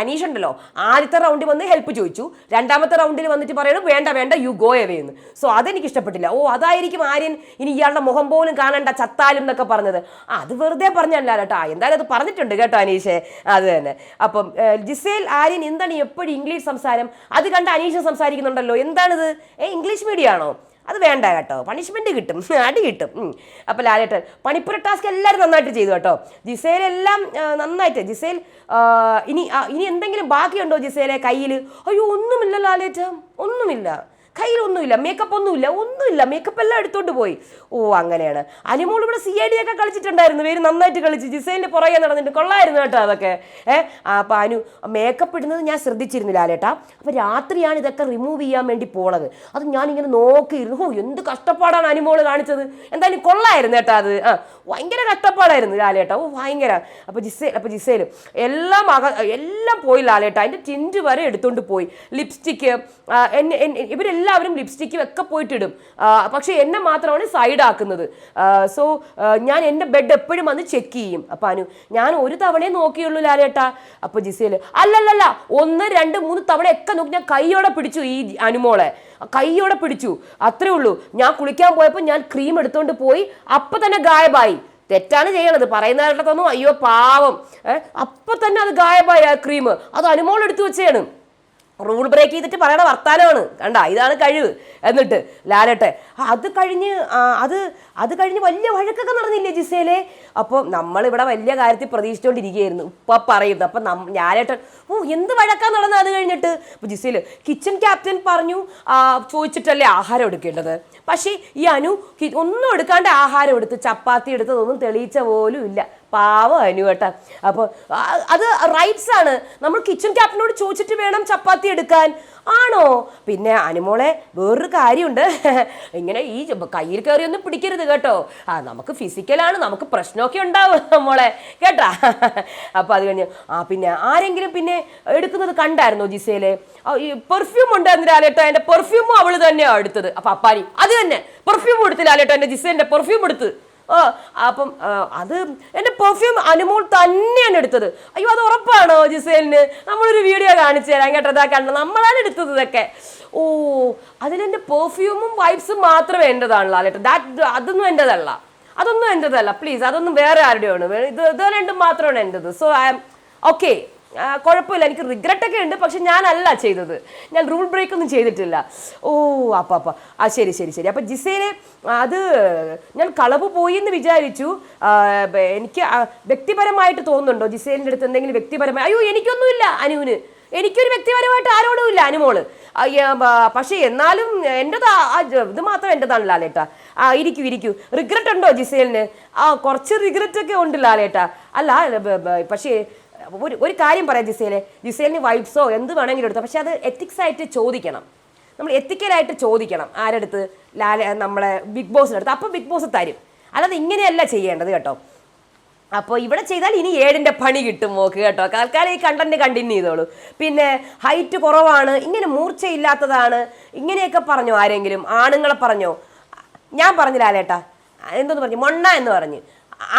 അനീഷ് ഉണ്ടല്ലോ ആദ്യത്തെ റൗണ്ടിൽ വന്ന് ഹെൽപ്പ് ചോദിച്ചു. രണ്ടാമത്തെ റൗണ്ടിൽ വന്നിട്ട് പറയണം വേണ്ട വേണ്ട യു ഗോ എവേ എന്ന്. സോ അതെനിക്ക് ഇഷ്ടപ്പെട്ടില്ല. ഓ അതായിരിക്കും ആര്യൻ ഇനി ഇയാളുടെ മുഖം പോലും കാണണ്ട ചത്താലും എന്നൊക്കെ പറഞ്ഞത്. അത് വെറുതെ പറഞ്ഞല്ല കേട്ടോ എന്തായാലും അത് പറഞ്ഞിട്ടുണ്ട് കേട്ടോ അനീഷേ. അത് തന്നെ. അപ്പം ജിസേൽ ആര്യൻ എന്താണ് എപ്പോഴും ഇംഗ്ലീഷ് സംസാരം? അത് കണ്ട് അനീഷ് സംസാരിക്കുന്നുണ്ടല്ലോ. എന്താണിത്? ഏ ഇംഗ്ലീഷ് മീഡിയം ആണോ അത് വേണ്ട കേട്ടോ. പണിഷ്മെന്റ് കിട്ടും. <laughs> അടി കിട്ടും. അപ്പോൾ അപ്പൊ ലാലേട്ടൻ പണിപ്പുര ടാസ്ക് എല്ലാവരും നന്നായിട്ട് ചെയ്തു കേട്ടോ. ജിസേൽ എല്ലാം നന്നായിട്ട്. ജിസേൽ ഇനി ഇനി എന്തെങ്കിലും ബാക്കിയുണ്ടോ ജിസേലെ കയ്യിൽ അയ്യോ ഒന്നുമില്ല ലാലേറ്റ ഒന്നുമില്ല. കയ്യിലൊന്നുമില്ല മേക്കപ്പ് ഒന്നുമില്ല ഒന്നുമില്ല മേക്കപ്പ് എല്ലാം എടുത്തോണ്ട് പോയി. ഓ അങ്ങനെയാണ്. അനിമോൾ ഇവിടെ സി ഐ ഡി ഒക്കെ കളിച്ചിട്ടുണ്ടായിരുന്നു പേര് നന്നായിട്ട് കളിച്ച്. ജിസൈലിന്റെ പുറകെ നടന്നിട്ട് കൊള്ളായിരുന്നു കേട്ടോ അതൊക്കെ. ഏഹ് അപ്പം അനു മേക്കപ്പ് ഇടുന്നത് ഞാൻ ശ്രദ്ധിച്ചിരുന്നില്ല ആലേട്ടാ അപ്പം രാത്രിയാണ് ഇതൊക്കെ റിമൂവ് ചെയ്യാൻ വേണ്ടി പോണത്. അത് ഞാനിങ്ങനെ നോക്കിയിരുന്നു. ഓ എന്ത് കഷ്ടപ്പാടാണ് അനിമോൾ കാണിച്ചത്. എന്തായാലും കൊള്ളായിരുന്നു കേട്ടോ അത്. ആ ഭയങ്കര കഷ്ടപ്പാടായിരുന്നു ലാലേട്ടാ. ഓ ഭയങ്കര. അപ്പോൾ ജിസേൽ അപ്പോൾ ജിസേൽ എല്ലാം അക എല്ലാം പോയി ലാലേട്ടാ. അതിന്റെ ടിന്റ് വരെ എടുത്തോണ്ട് പോയി. ലിപ്സ്റ്റിക്ക് എന്നെ എന്നെ- ലിപ്സ്റ്റിക്ക് ഒക്കെ പോയിട്ടിടും. പക്ഷെ എന്നെ മാത്രമാണ് സൈഡ് ആക്കുന്നത്. സോ ഞാൻ എന്റെ ബെഡ് എപ്പോഴും വന്ന് ചെക്ക് ചെയ്യും. അപ്പൊ അനു ഞാൻ ഒരു തവണയെ നോക്കിയുള്ളൂ ലാലേട്ടാ. അപ്പൊ ജിസേൽ അല്ലല്ലല്ല ഒന്ന് രണ്ട് മൂന്ന് തവണ ഒക്കെ നോക്കി ഞാൻ കൈയോടെ പിടിച്ചു ഈ അനുമോളെ. കൈയോടെ പിടിച്ചു. അത്രേ ഉള്ളൂ. ഞാൻ കുളിക്കാൻ പോയപ്പോൾ ഞാൻ ക്രീം എടുത്തുകൊണ്ട് പോയി. അപ്പൊ തന്നെ ഗായബായി. തെറ്റാണ് ചെയ്യണത്. പറയുന്ന കേട്ടതൊന്നും അയ്യോ പാവം. അപ്പൊ തന്നെ അത് ഗായബായി ആ ക്രീം അത് അനുമോൾ എടുത്തു വെച്ചാണ്. റൂൾ ബ്രേക്ക് ചെയ്തിട്ട് പറയണ വർത്താനമാണ് കണ്ട ഇതാണ് കഴിവ്. എന്നിട്ട് ലാലട്ടെ അത് കഴിഞ്ഞ് അത് അത് കഴിഞ്ഞ് വലിയ വഴക്കൊക്കെ നടന്നില്ലേ ജിസേലെ? അപ്പോൾ നമ്മളിവിടെ വലിയ കാര്യത്തിൽ പ്രതീക്ഷിച്ചുകൊണ്ടിരിക്കുകയായിരുന്നു ഇപ്പം പറയുന്നത് അപ്പം നം ലാലേട്ടൻ ഓ എന്ത് വഴക്കാൻ നടന്നത് അത് കഴിഞ്ഞിട്ട്? അപ്പോൾ ജിസേൽ കിച്ചൺ ക്യാപ്റ്റൻ പറഞ്ഞു ചോദിച്ചിട്ടല്ലേ ആഹാരം എടുക്കേണ്ടത്? പക്ഷേ ഈ അനു ഒന്നും എടുക്കാണ്ട് ആഹാരം എടുത്ത് ചപ്പാത്തി എടുത്തതൊന്നും തെളിയിച്ച പോലും ഇല്ല. പാവം അനു കേട്ടാ. അപ്പോൾ അത് റൈറ്റ്സ് ആണ്. നമ്മൾ കിച്ചൺ ക്യാപ്റ്റനോട് ചോദിച്ചിട്ട് വേണം ചപ്പാത്തി എടുക്കാൻ. ആണോ? പിന്നെ അനുമോളെ വേറൊരു കാര്യമുണ്ട്. <laughs> ഇങ്ങനെ ഈ കയ്യിൽ കയറിയൊന്നും പിടിക്കരുത് കേട്ടോ. ആ നമുക്ക് ഫിസിക്കലാണ് നമുക്ക് പ്രശ്നമൊക്കെ ഉണ്ടാവും <laughs> മോളെ. കേട്ടാ? <laughs> അപ്പോൾ അത് കഴിഞ്ഞ് ആ പിന്നെ ആരെങ്കിലും പിന്നെ എടുക്കുന്നത് കണ്ടായിരുന്നോ ജിസയിലെ പെർഫ്യൂം ഉണ്ടായിരുന്നു ലാലേട്ടോ എന്റെ പെർഫ്യൂമും അവൾ തന്നെയാണ് എടുത്തത്. അപ്പോൾ അപ്പാരി അത് തന്നെ. പെർഫ്യൂം എടുത്ത് ലാലേട്ടോ എന്റെ ജിസേന്റെ പെർഫ്യൂം എടുത്ത്. ആ അപ്പം അത് എന്റെ പെർഫ്യൂം അനുമോൾ തന്നെയാണ് എടുത്തത്. അയ്യോ അത് ഉറപ്പാണോ ജിസേലിന്? നമ്മളൊരു വീഡിയോ കാണിച്ചു തരാം. കേട്ടോ ഇതാ കണ്ടത്? നമ്മളാണ് എടുത്തത് ഇതൊക്കെ. ഓ അതിലെന്റെ പെർഫ്യൂമും വൈബ്സും മാത്രമേ എന്റെതാണല്ലോ അല്ലേട്ടോ ദാറ്റ് അതൊന്നും എന്റെതല്ല. അതൊന്നും എന്റെതല്ല. പ്ലീസ് അതൊന്നും വേറെ ആരുടെയാണ്? ഇത് ഇത് രണ്ടും മാത്രമാണ് എന്റെത്. സോ ഐ എം ഓക്കെ കുഴപ്പമില്ല. എനിക്ക് റിഗ്രറ്റ് ഒക്കെ ഉണ്ട് പക്ഷെ ഞാനല്ല ചെയ്തത്. ഞാൻ റൂൾ ബ്രേക്ക് ഒന്നും ചെയ്തിട്ടില്ല. ഓ അപ്പ അപ്പ. ആ ശരി ശരി ശരി. അപ്പം ജിസേനെ അത് ഞാൻ കളവ് പോയി എന്ന് വിചാരിച്ചു. എനിക്ക് വ്യക്തിപരമായിട്ട് തോന്നുന്നുണ്ടോ ജിസേലിന്റെ അടുത്ത് എന്തെങ്കിലും വ്യക്തിപരമായി? അയ്യോ എനിക്കൊന്നുമില്ല അനുവിന്. എനിക്കൊരു വ്യക്തിപരമായിട്ട് ആരോടും ഇല്ല അനുമോൾ. പക്ഷേ എന്നാലും എന്റെതാ ഇത് മാത്രം എന്റെതാണ് ലാലേട്ടാ. ആ ഇരിക്കൂ ഇരിക്കൂ. റിഗ്രറ്റ് ഉണ്ടോ ജിസേലിന്? ആ കുറച്ച് റിഗ്രറ്റ് ഒക്കെ ഉണ്ട് ലാലേട്ടാ. അല്ല ബ- പക്ഷേ ഒരു ഒരു കാര്യം പറയാം ജിസേലെ. ജിസേലിന് വൈബ്സോ എന്ത് വേണമെങ്കിലും എടുത്തു. പക്ഷേ അത് എത്തിക്സ് ആയിട്ട് ചോദിക്കണം. നമ്മൾ എത്തിക്കലായിട്ട് ചോദിക്കണം. ആരെടുത്ത്? ലാല നമ്മളെ ബിഗ് ബോസിന്റെ അടുത്ത്. അപ്പോൾ ബിഗ് ബോസ് തരും. അല്ലാതെ ഇങ്ങനെയല്ല ചെയ്യേണ്ടത് കേട്ടോ. അപ്പോൾ ഇവിടെ ചെയ്താൽ ഇനി ഏഴിന്റെ പണി കിട്ടും മോക്ക് കേട്ടോ. തൽക്കാലം ഈ കണ്ടന്റ് കണ്ടിന്യൂ ചെയ്തോളൂ. പിന്നെ ഹൈറ്റ് കുറവാണ്. ഇങ്ങനെ മൂർച്ചയില്ലാത്തതാണ്. ഇങ്ങനെയൊക്കെ പറഞ്ഞോ ആരെങ്കിലും? ആണുങ്ങളെ പറഞ്ഞോ? ഞാൻ പറഞ്ഞില്ല ആലേട്ടാ എന്തോന്ന് പറഞ്ഞു? മൊണ്ണ എന്ന് പറഞ്ഞു.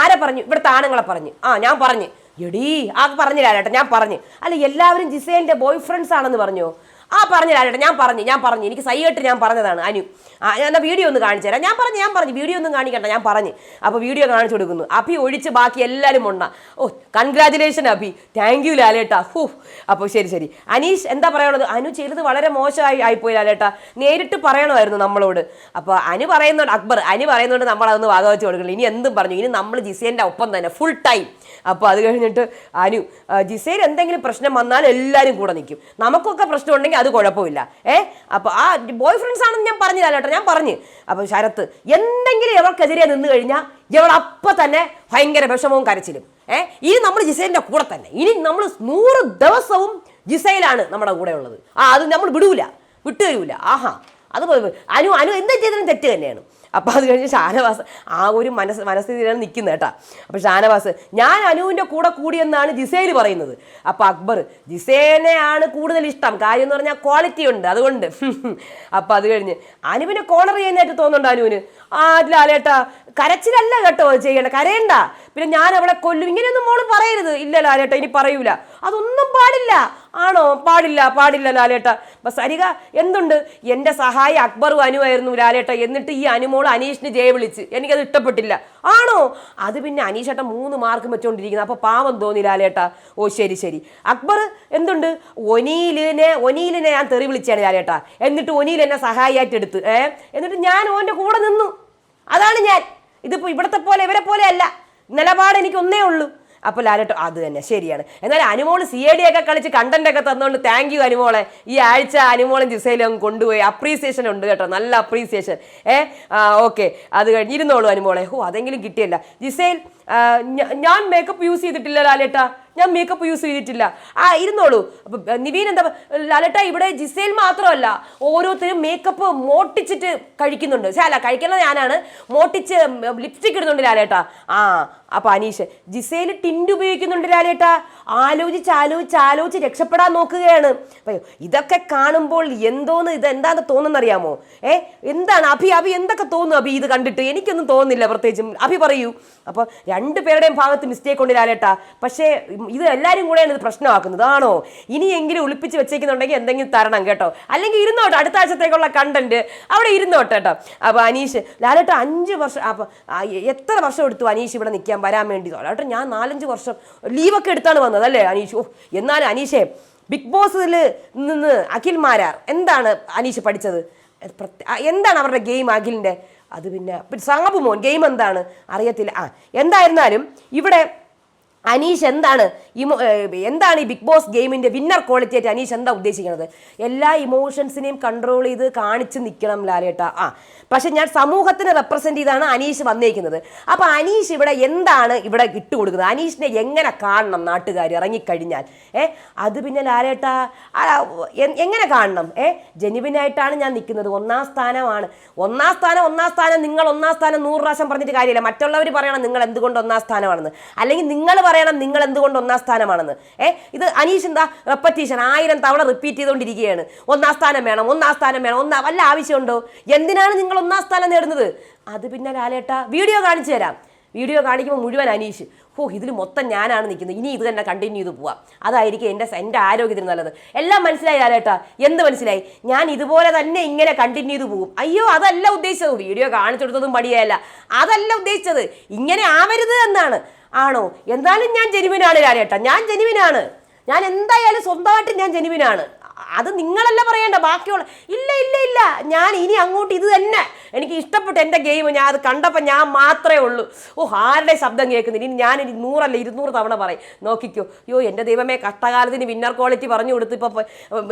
ആരെ പറഞ്ഞു? ഇവിടുത്തെ ആണുങ്ങളെ പറഞ്ഞു. ആ ഞാൻ പറഞ്ഞു. എടീ ആ പറഞ്ഞില്ല ലാലേട്ടാ ഞാൻ പറഞ്ഞു. അല്ല എല്ലാവരും ജിസേലിന്റെ ബോയ് ഫ്രണ്ട്സ് ആണെന്ന് പറഞ്ഞു? ആ പറഞ്ഞു ലാലേട്ടാ ഞാൻ പറഞ്ഞു ഞാൻ പറഞ്ഞു. എനിക്ക് സൈയിട്ട് ഞാൻ പറഞ്ഞതാണ്. അനു ആ ഞാൻ വീഡിയോ ഒന്ന് കാണിച്ചു തരാം. ഞാൻ പറഞ്ഞു ഞാൻ പറഞ്ഞു. വീഡിയോ ഒന്നും കാണിക്കണ്ട ഞാൻ പറഞ്ഞു. അപ്പോൾ വീഡിയോ കാണിച്ചു കൊടുക്കുന്നു. അഭി ഒഴിച്ച് ബാക്കി എല്ലാവരും ഉണ്ട ഓ കൺഗ്രാചുലേഷൻ അഭി. താങ്ക് യു ലാലേട്ട. ഹൂ. അപ്പോൾ ശരി ശരി. അനീഷ് എന്താ പറയാനുള്ളത്? അനു ചെയ്തത് വളരെ മോശമായി ആയിപ്പോയി ലാലേട്ട. നേരിട്ട് പറയണമായിരുന്നു നമ്മളോട്. അപ്പോൾ അനു പറയുന്നുണ്ട് അക്ബർ അനു പറയുന്നുണ്ട് നമ്മൾ അതൊന്ന് വകവെച്ച് കൊടുക്കണം. ഇനി എന്തും പറഞ്ഞു. ഇനി നമ്മൾ ജിസേന്റെ ഒപ്പം തന്നെ ഫുൾ ടൈം അപ്പോൾ അത് കഴിഞ്ഞിട്ട് അനു ജിസേൻ എന്തെങ്കിലും പ്രശ്നം വന്നാൽ എല്ലാവരും കൂടെ നിൽക്കും. നമുക്കൊക്കെ പ്രശ്നം ഉണ്ടെങ്കിൽ അത് കുഴപ്പമില്ല. ഏ? അപ്പോൾ ആ ബോയ് ഫ്രണ്ട്സ് ആണെന്ന് ഞാൻ പറഞ്ഞില്ല കേട്ടോ. ഞാൻ പറഞ്ഞു. അപ്പോൾ ശരത്ത് എന്തെങ്കിലും ഇവർക്കെതിരെ നിന്ന് കഴിഞ്ഞാൽ ഇവൾ അപ്പം തന്നെ ഭയങ്കര വിഷമവും കരച്ചിലും. ഏ? ഇനി നമ്മൾ ജിസൈലിന്റെ കൂടെ തന്നെ. ഇനി നമ്മൾ നൂറ് ദിവസവും ജിസൈലാണ് നമ്മുടെ കൂടെ ഉള്ളത്. ആ അത് നമ്മൾ വിടൂല. വിട്ടുതരൂല. ആഹാ. അത്. അനു അനു എന്താ ചെയ്തതിനും തെറ്റ് തന്നെയാണ്. അപ്പോൾ അത് കഴിഞ്ഞ് ഷാനവാസ് ആ ഒരു മനസ്സ് മനസ്ഥിതിയിലാണ് നിൽക്കുന്നത് കേട്ടോ. അപ്പോൾ ഷാനവാസ് ഞാൻ അനുവിന്റെ കൂടെ കൂടിയെന്നാണ് ജിസേൽ പറയുന്നത്. അപ്പോൾ അക്ബർ ജിസേനെയാണ് കൂടുതൽ ഇഷ്ടം. കാര്യം എന്ന് പറഞ്ഞാൽ ക്വാളിറ്റി ഉണ്ട്. അതുകൊണ്ട്. <laughs> അപ്പോൾ അത് കഴിഞ്ഞ് അനുവിനെ കോളർ ചെയ്യുന്നതായിട്ട് തോന്നുന്നുണ്ട് അനുവിന്? ആ ലാലേട്ടാ കരച്ചിലല്ല കേട്ടോ ചെയ്യേണ്ട കരയണ്ട. പിന്നെ ഞാൻ അവളെ കൊല്ലും. ഇങ്ങനെയൊന്നും മോൾ പറയരുത്. ഇല്ല ലാലേട്ടാ ഇനി പറയൂല. അതൊന്നും പാടില്ല. ആണോ? പാടില്ല പാടില്ല ലാലേട്ട. അപ്പൊ സരിക എന്തുണ്ട്? എന്റെ സഹായി അക്ബറും അനുവായിരുന്നു ലാലേട്ട. എന്നിട്ട് ഈ അനുമോൾ അനീഷിന് ജയ വിളിച്ച്. എനിക്കത് ഇഷ്ടപ്പെട്ടില്ല. ആണോ? അത് പിന്നെ അനീഷേട്ട മൂന്ന് മാർക്ക് വെച്ചുകൊണ്ടിരിക്കുന്നത് അപ്പോൾ പാവം തോന്നി ലാലേട്ട. ഓ ശരി ശരി. അക്ബർ എന്തുണ്ട്? ഒനീലിനെ ഒനീലിനെ ഞാൻ തെറി വിളിച്ചാണ് ലാലേട്ട. എന്നിട്ട് ഒനീൽ എന്നെ സഹായിയായിട്ട് എടുത്ത് ഏ? എന്നിട്ട് ഞാൻ ഓന്റെ കൂടെ നിന്നു. അതാണ് ഞാൻ. ഇതിപ്പോ ഇവിടത്തെ പോലെ ഇവരെ പോലെ അല്ല. നിലപാട് എനിക്ക് ഒന്നേ ഉള്ളൂ. അപ്പോൾ ലാലേട്ട അത് തന്നെ ശരിയാണ്. എന്നാൽ അനുമോൾ സി എ ഡി ഒക്കെ കളിച്ച് കണ്ടന്റ് ഒക്കെ തന്നുകൊണ്ട് താങ്ക് യു അനുമോളെ. ഈ ആഴ്ച അനുമോളും ജിസയിലും അങ്ങ് കൊണ്ടുപോയി. അപ്രീസിയേഷൻ ഉണ്ട് കേട്ടോ നല്ല അപ്രീസിയേഷൻ ഏ ഓക്കെ അത് കഴിഞ്ഞിരുന്നോളൂ അനുമോളെ. ഓ അതെങ്കിലും കിട്ടിയല്ല. ജിസയിൽ ഞാൻ മേക്കപ്പ് യൂസ് ചെയ്തിട്ടില്ല ലാലേട്ടാ ഞാൻ മേക്കപ്പ് യൂസ് ചെയ്തിട്ടില്ല. ആ ഇരുന്നോളൂ. അപ്പൊ നിവീൻ എന്താ ലാലട്ട ഇവിടെ ജിസേൽ മാത്രമല്ല ഓരോരുത്തരും മേക്കപ്പ് മോട്ടിച്ചിട്ട് കഴിക്കുന്നുണ്ട്. അല്ല കഴിക്കുന്നത് ഞാനാണ്. മോട്ടിച്ച് ലിപ്സ്റ്റിക് ഇടുന്നുണ്ട് ലാലേട്ട. ആ അപ്പൊ അനീഷ് ജിസേൽ ടിൻഡ് ഉപയോഗിക്കുന്നുണ്ട് ലാലേട്ട. ആലോചിച്ച് ആലോചിച്ച് ആലോചിച്ച് രക്ഷപ്പെടാൻ നോക്കുകയാണ്. അപ്പൊ ഇതൊക്കെ കാണുമ്പോൾ എന്തോന്ന് ഇത് എന്താന്ന് തോന്നുന്നറിയാമോ? ഏ എന്താണ് അഭി? അഭി എന്തൊക്കെ തോന്നുന്നു? അഭി ഇത് കണ്ടിട്ട്. എനിക്കൊന്നും തോന്നുന്നില്ല പ്രത്യേകിച്ചും. അഭി പറയൂ. അപ്പോൾ രണ്ട് പേരുടെയും ഭാഗത്ത് മിസ്റ്റേക്ക് ഉണ്ട് പക്ഷേ ഇത് എല്ലാവരും കൂടെയാണ് ഇത് പ്രശ്നമാക്കുന്നത്. ആണോ? ഇനിയെങ്കിലും ഒളിപ്പിച്ച് വെച്ചേക്കുന്നുണ്ടെങ്കിൽ എന്തെങ്കിലും തരണം കേട്ടോ. അല്ലെങ്കിൽ ഇരുന്നോട്ടെ അടുത്ത ആഴ്ചത്തേക്കുള്ള കണ്ടന്റ് അവിടെ ഇരുന്നോട്ടെ കേട്ടോ. അപ്പോൾ അനീഷ് ലാലേട്ട അഞ്ച് വർഷം അപ്പോൾ എത്ര വർഷം എടുത്തു അനീഷ് ഇവിടെ നിൽക്കാൻ വരാൻ വേണ്ടി ലാലേട്ട ഞാൻ നാലഞ്ച് വർഷം ലീവൊക്കെ എടുത്താണ് വന്നത് അല്ലേ അനീഷ്? ഓ എന്നാലും അനീഷേ ബിഗ് ബോസിൽ നിന്ന് അഖിൽ മാരാർ എന്താണ് അനീഷ് പഠിച്ചത്? എന്താണ് അവരുടെ ഗെയിം അഖിലിന്റെ? അത് പിന്നെ സാബു മോൻ ഗെയിം എന്താണ്? അറിയത്തില്ല. ആ എന്തായിരുന്നാലും ഇവിടെ അനീഷ് എന്താണ് ഇമോ എന്താണ് ഈ ബിഗ് ബോസ് ഗെയിമിന്റെ വിന്നർ ക്വാളിറ്റി ആയിട്ട് അനീഷ് എന്താ ഉദ്ദേശിക്കുന്നത് എല്ലാ ഇമോഷൻസിനെയും കൺട്രോൾ ചെയ്ത് കാണിച്ച് നിൽക്കണം ലാലേട്ട. ആ പക്ഷെ ഞാൻ സമൂഹത്തിനെ റെപ്രസെന്റ് ചെയ്താണ് അനീഷ് വന്നേക്കുന്നത്. അപ്പൊ അനീഷ് ഇവിടെ എന്താണ് ഇവിടെ ഇട്ട് കൊടുക്കുന്നത്? അനീഷിനെ എങ്ങനെ കാണണം നാട്ടുകാർ ഇറങ്ങിക്കഴിഞ്ഞാൽ. ഏ അത് പിന്നെ ലാലേട്ട എങ്ങനെ കാണണം? ഏ ജനുവിനായിട്ടാണ് ഞാൻ നിൽക്കുന്നത്. ഒന്നാം സ്ഥാനമാണ്. ഒന്നാം സ്ഥാനം ഒന്നാം സ്ഥാനം നിങ്ങൾ ഒന്നാം സ്ഥാനം നൂറ് പ്രാവശ്യം പറഞ്ഞിട്ട് കാര്യമില്ല. മറ്റുള്ളവർ പറയണം നിങ്ങൾ എന്തുകൊണ്ട് ഒന്നാം സ്ഥാനമാണെന്ന്. അല്ലെങ്കിൽ നിങ്ങൾ പറയണം നിങ്ങൾ എന്തുകൊണ്ട് ഒന്നാം സ്ഥാനമാണെന്ന്. ഏ ഇത് അനീഷ് എന്താ റെപ്പറ്റീഷൻ ആയിരം തവണ റിപ്പീറ്റ് ചെയ്തുകൊണ്ടിരിക്കുകയാണ്. ഒന്നാം സ്ഥാനം വേണം ഒന്നാം സ്ഥാനം വേണം ഒന്നാ വല്ല ആവശ്യമുണ്ടോ? എന്തിനാണ് നിങ്ങൾ ഒന്നാം സ്ഥാനം നേടുന്നത്? അത് പിന്നെ ലാലേട്ട വീഡിയോ കാണിച്ചു തരാം. വീഡിയോ കാണിക്കുമ്പോൾ മുഴുവൻ അനീഷ് ഓ ഇതിൽ മൊത്തം ഞാനാണ് നിൽക്കുന്നത്. ഇനി ഇത് തന്നെ കണ്ടിന്യൂ ചെയ്ത് പോവാം. അതായിരിക്കും എന്റെ എന്റെ ആരോഗ്യത്തിന് നല്ലത്. എല്ലാം മനസ്സിലായി ലാലേട്ടാ? എന്ത് മനസ്സിലായി? ഞാൻ ഇതുപോലെ തന്നെ ഇങ്ങനെ കണ്ടിന്യൂ ചെയ്ത് പോകും. അയ്യോ അതല്ല ഉദ്ദേശിച്ചത്. വീഡിയോ കാണിച്ചു കൊടുത്തതും പടിയല്ല അതല്ല ഉദ്ദേശിച്ചത്. ഇങ്ങനെ ആവരുത് എന്നാണ്. ആണോ? എന്നാലും ഞാൻ ജെനുവിനാണ് ലാലേട്ടാ ഞാൻ ജെനുവിനാണ്. ഞാൻ എന്തായാലും സ്വന്തമായിട്ട് ഞാൻ ജെനുവിനാണ്. അത് നിങ്ങളല്ല പറയേണ്ട. ബാക്കിയുള്ള ഇല്ല ഇല്ല ഇല്ല. ഞാൻ ഇനി അങ്ങോട്ട് ഇത് തന്നെ. എനിക്ക് ഇഷ്ടപ്പെട്ട എന്റെ ഗെയിം ഞാൻ അത് കണ്ടപ്പോൾ ഞാൻ മാത്രമേ ഉള്ളൂ. ഓ ആരുടെ ശബ്ദം കേൾക്കുന്നില്ല. ഇനി ഞാൻ ഇനി നൂറല്ല ഇരുന്നൂറ് തവണ പറയും. നോക്കിക്കോ. അയ്യോ എന്റെ ദൈവമേ കഷ്ടകാലത്തിന് വിന്നർ ക്വാളിറ്റി പറഞ്ഞു കൊടുത്ത് ഇപ്പോൾ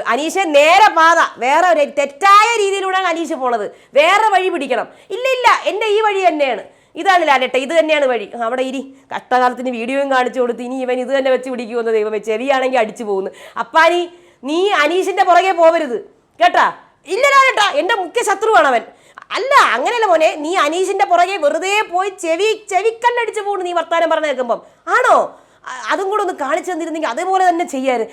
അനീഷെ നേരെ പാത. വേറെ ഒരു തെറ്റായ രീതിയിലൂടെയാണ് അനീഷ് പോണത്. വേറെ വഴി പിടിക്കണം. ഇല്ല ഇല്ല. എന്റെ ഈ വഴി തന്നെയാണ്. ഇതാണ് ലാലേട്ട ഇത് തന്നെയാണ് വഴി. അവിടെ ഇരി. കഷ്ടകാലത്തിന് വീഡിയോയും കാണിച്ചു കൊടുത്ത് ഇനി ഇവൻ ഇത് തന്നെ വെച്ച് പിടിക്കുമെന്ന് ദൈവമേ ചെവിയാണെങ്കിൽ അടിച്ചു പോകുന്നു. അപ്പാനി നീ അനീഷിന്റെ പുറകെ പോവരുത്. കേട്ടാ? ഇല്ല ലാലേട്ടാ എന്റെ മുഖ്യ ശത്രുവാണ് അവൻ. അല്ല അങ്ങനെയല്ല മോനെ നീ അനീഷിന്റെ പുറകെ വെറുതെ പോയി ചെവി ചെവിക്കല്ലടിച്ചു പോകുന്നു നീ വർത്താനം പറഞ്ഞു കേൾക്കുമ്പം. ആണോ? അതും കൂടെ ഒന്ന് കാണിച്ചു തന്നിരുന്നെങ്കിൽ അതേപോലെ തന്നെ ചെയ്യാറ്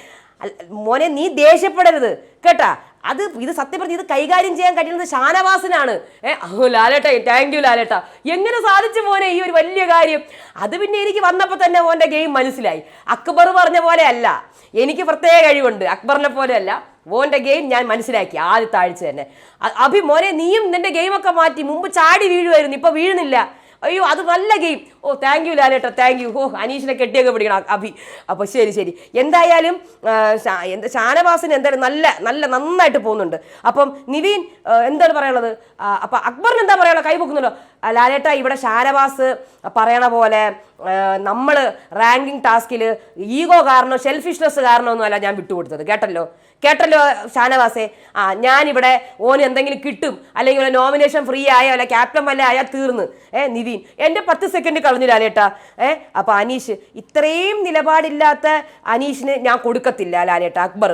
മോനെ നീ ദേഷ്യപ്പെടരുത്. കേട്ടാ? അത് ഇത് സത്യം ഇത് കൈകാര്യം ചെയ്യാൻ കഴിയുന്നത് ഷാനവാസിനാണ്. ഏഹ് ലാലേട്ട താങ്ക് യു ലാലേട്ട. എങ്ങനെ സാധിച്ചു മോനെ ഈ ഒരു വലിയ കാര്യം? അത് പിന്നെ എനിക്ക് വന്നപ്പോൾ തന്നെ മോന്റെ ഗെയിം മനസ്സിലായി. അക്ബർ പറഞ്ഞ പോലെ അല്ല. എനിക്ക് പ്രത്യേക കഴിവുണ്ട്. അക്ബറിനെ പോലെ അല്ല. മോന്റെ ഗെയിം ഞാൻ മനസ്സിലാക്കി ആദ്യത്തെ ആഴ്ച തന്നെ. അഭി മോനെ നീയും നിന്റെ ഗെയിമൊക്കെ മാറ്റി. മുമ്പ് ചാടി വീഴുമായിരുന്നു ഇപ്പൊ വീഴുന്നില്ല. അയ്യോ അത് നല്ല ഗെയിം. ഓ താങ്ക് യു ലാലേട്ട താങ്ക് യു ഓ അനീഷിനെ കെട്ടിയൊക്കെ പിടിക്കണം. അഭി. അപ്പോൾ ശരി ശരി. എന്തായാലും എന്താ ഷാനവാസിന് എന്തായാലും നല്ല നല്ല നന്നായിട്ട് പോകുന്നുണ്ട്. അപ്പം നിവീൻ എന്താണ് പറയാനുള്ളത്? അപ്പൊ അക്ബറിന് എന്താ പറയാനുള്ളത്? കൈ പൊക്കുന്നല്ലോ ലാലേട്ട ഇവിടെ ഷാനവാസ് പറയണ പോലെ നമ്മൾ റാങ്കിങ് ടാസ്കിൽ ഈഗോ കാരണം ഒന്നും കാരണമൊന്നുമല്ല ഞാൻ വിട്ടുകൊടുത്തത്. കേട്ടല്ലോ? കേട്ടല്ലോ ഷാനവാസെ? ആ ഞാനിവിടെ ഓന് എന്തെങ്കിലും കിട്ടും അല്ലെങ്കിൽ ഇവിടെ നോമിനേഷൻ ഫ്രീ ആയോ അല്ല ക്യാപ്റ്റൻ വല്ല ആയാൽ തീർന്ന്. ഏ നിവിൻ എന്റെ പത്ത് സെക്കൻഡ് കളഞ്ഞില്ല ലാലേട്ടാ ഏ അപ്പൊ അനീഷ് ഇത്രയും നിലപാടില്ലാത്ത അനീഷിന് ഞാൻ കൊടുക്കത്തില്ല ലാലേട്ട അക്ബർ.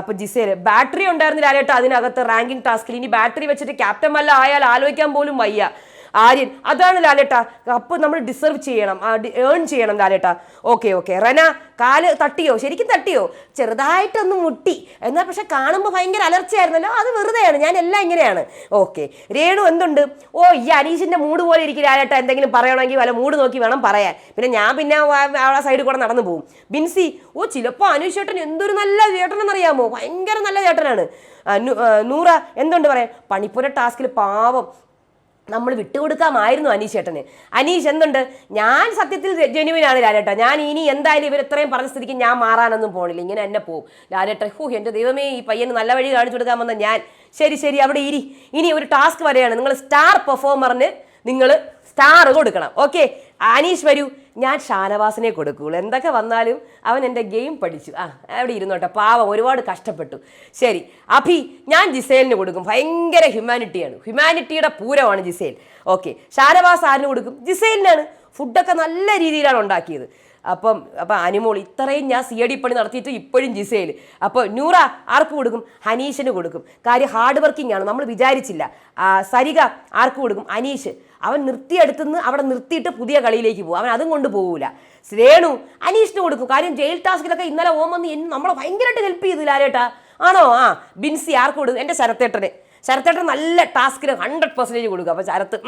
അപ്പൊ ജിസേൽ ബാറ്ററി ഉണ്ടായിരുന്നില്ല ലാലേട്ട അതിനകത്ത് റാങ്കിങ് ടാസ്കിൽ ഇനി ബാറ്ററി വെച്ചിട്ട് ക്യാപ്റ്റൻ വല്ല ആയാൽ ആലോചിക്കാൻ പോലും വയ്യ. ആര്യൻ. അതാണ് ലാലേട്ട. കപ്പ് നമ്മൾ ഡിസർവ് ചെയ്യണം. ഏൺ ചെയ്യണം ലാലേട്ട. Okay okay. റന കാൽ തട്ടിയോ? ശരിക്കും തട്ടിയോ? ചെറുതായിട്ടൊന്ന് മുട്ടി. എന്നാൽ പക്ഷെ കാണുമ്പോൾ ഭയങ്കര അലർച്ചയായിരുന്നല്ലോ അത് വെറുതെയാണ്. ഞാൻ എല്ലാം ഇങ്ങനെയാണ്. ഓക്കെ. രേണു എന്തുണ്ട്? ഓ ഈ അനീഷിന്റെ മൂഡ് പോലെ ഇരിക്കും ലാലേട്ട. എന്തെങ്കിലും പറയണമെങ്കിൽ വല്ല മൂഡ് നോക്കി വേണം പറയാൻ. പിന്നെ ഞാൻ പിന്നെ ആ സൈഡിൽ കൂടെ നടന്നു പോകും. ബിൻസി ഓ ചിലപ്പോൾ അനീഷ് ചേട്ടൻ എന്തൊരു നല്ല ചേട്ടനെന്നറിയാമോ? ഭയങ്കര നല്ല ചേട്ടനാണ്. നൂറ എന്തുണ്ട് പറയാൻ? പണിപ്പുര ടാസ്കിൽ പാവം. നമ്മൾ വിട്ടുകൊടുക്കാമായിരുന്നു അനീഷ് ചേട്ടന് അനീഷ് എന്തുണ്ട്? ഞാൻ സത്യത്തിൽ ജെനുവിനാണ് ലാലേട്ട. ഞാൻ ഇനി എന്തായാലും ഇവർ ഇത്രയും പറഞ്ഞ സ്ഥിതിക്ക് ഞാൻ മാറാനൊന്നും പോണില്ല. ഇങ്ങനെ എന്നെ പോവും. ലാലേട്ട ഹു എന്റെ ദൈവമേ ഈ പയ്യന് നല്ല വഴി കാണിച്ചു കൊടുക്കാൻ വന്ന ഞാൻ. ശരി ശരി അവിടെ ഇരി. ഇനി ഒരു ടാസ്ക് വരെയാണ്. നിങ്ങൾ സ്റ്റാർ പെർഫോമറിന് നിങ്ങൾ സ്റ്റാർ കൊടുക്കണം. ഓക്കെ? അനീഷ് വരൂ. ഞാൻ ഷാനവാസിനെ കൊടുക്കുകയുള്ളൂ എന്തൊക്കെ വന്നാലും അവൻ എന്റെ ഗെയിം പഠിച്ചു. ആ അവിടെ ഇരുന്നോട്ടെ. പാവം ഒരുപാട് കഷ്ടപ്പെട്ടു. ശരി. അഭി ഞാൻ ജിസേലിന് കൊടുക്കും. ഭയങ്കര ഹ്യൂമാനിറ്റിയാണ് ഹ്യൂമാനിറ്റിയുടെ പൂരമാണ് ജിസേൽ. ഓക്കെ ഷാനവാസ് ആരിന് കൊടുക്കും? ജിസേലിനാണ്. ഫുഡൊക്കെ നല്ല രീതിയിലാണ് ഉണ്ടാക്കിയത്. അപ്പം അപ്പം അനുമോൾ ഇത്രയും ഞാൻ സി ഡി പണി നടത്തിയിട്ട് ഇപ്പോഴും ജിസയിൽ. അപ്പോൾ നൂറ ആർക്ക് കൊടുക്കും? ഹനീഷിന് കൊടുക്കും. കാര്യം ഹാർഡ് വർക്കിംഗ് ആണ്. നമ്മൾ വിചാരിച്ചില്ല. സരിക ആർക്ക് കൊടുക്കും? അനീഷ്. അവൻ നിർത്തിയെടുത്തുനിന്ന് അവിടെ നിർത്തിയിട്ട് പുതിയ കളിയിലേക്ക് പോകും. അവൻ അതും കൊണ്ട് പോകൂല ശ്രേണു അനീഷിന് കൊടുക്കും. കാര്യം ജയിൽ ടാസ്കിലൊക്കെ ഇന്നലെ ഓം വന്ന് നമ്മളെ ഭയങ്കരമായിട്ട് ഹെൽപ്പ് ചെയ്തു ലാലേട്ടാ. ആണോ? ആ ബിൻസി ആർക്ക് കൊടുക്കും? എന്റെ ശരത്തേട്ടന്. ശരത്തേട്ടൻ നല്ല ടാസ്കിന് ഹൺഡ്രഡ് പെർസെന്റേജ് കൊടുക്കും. അപ്പോൾ ശരത്ത്.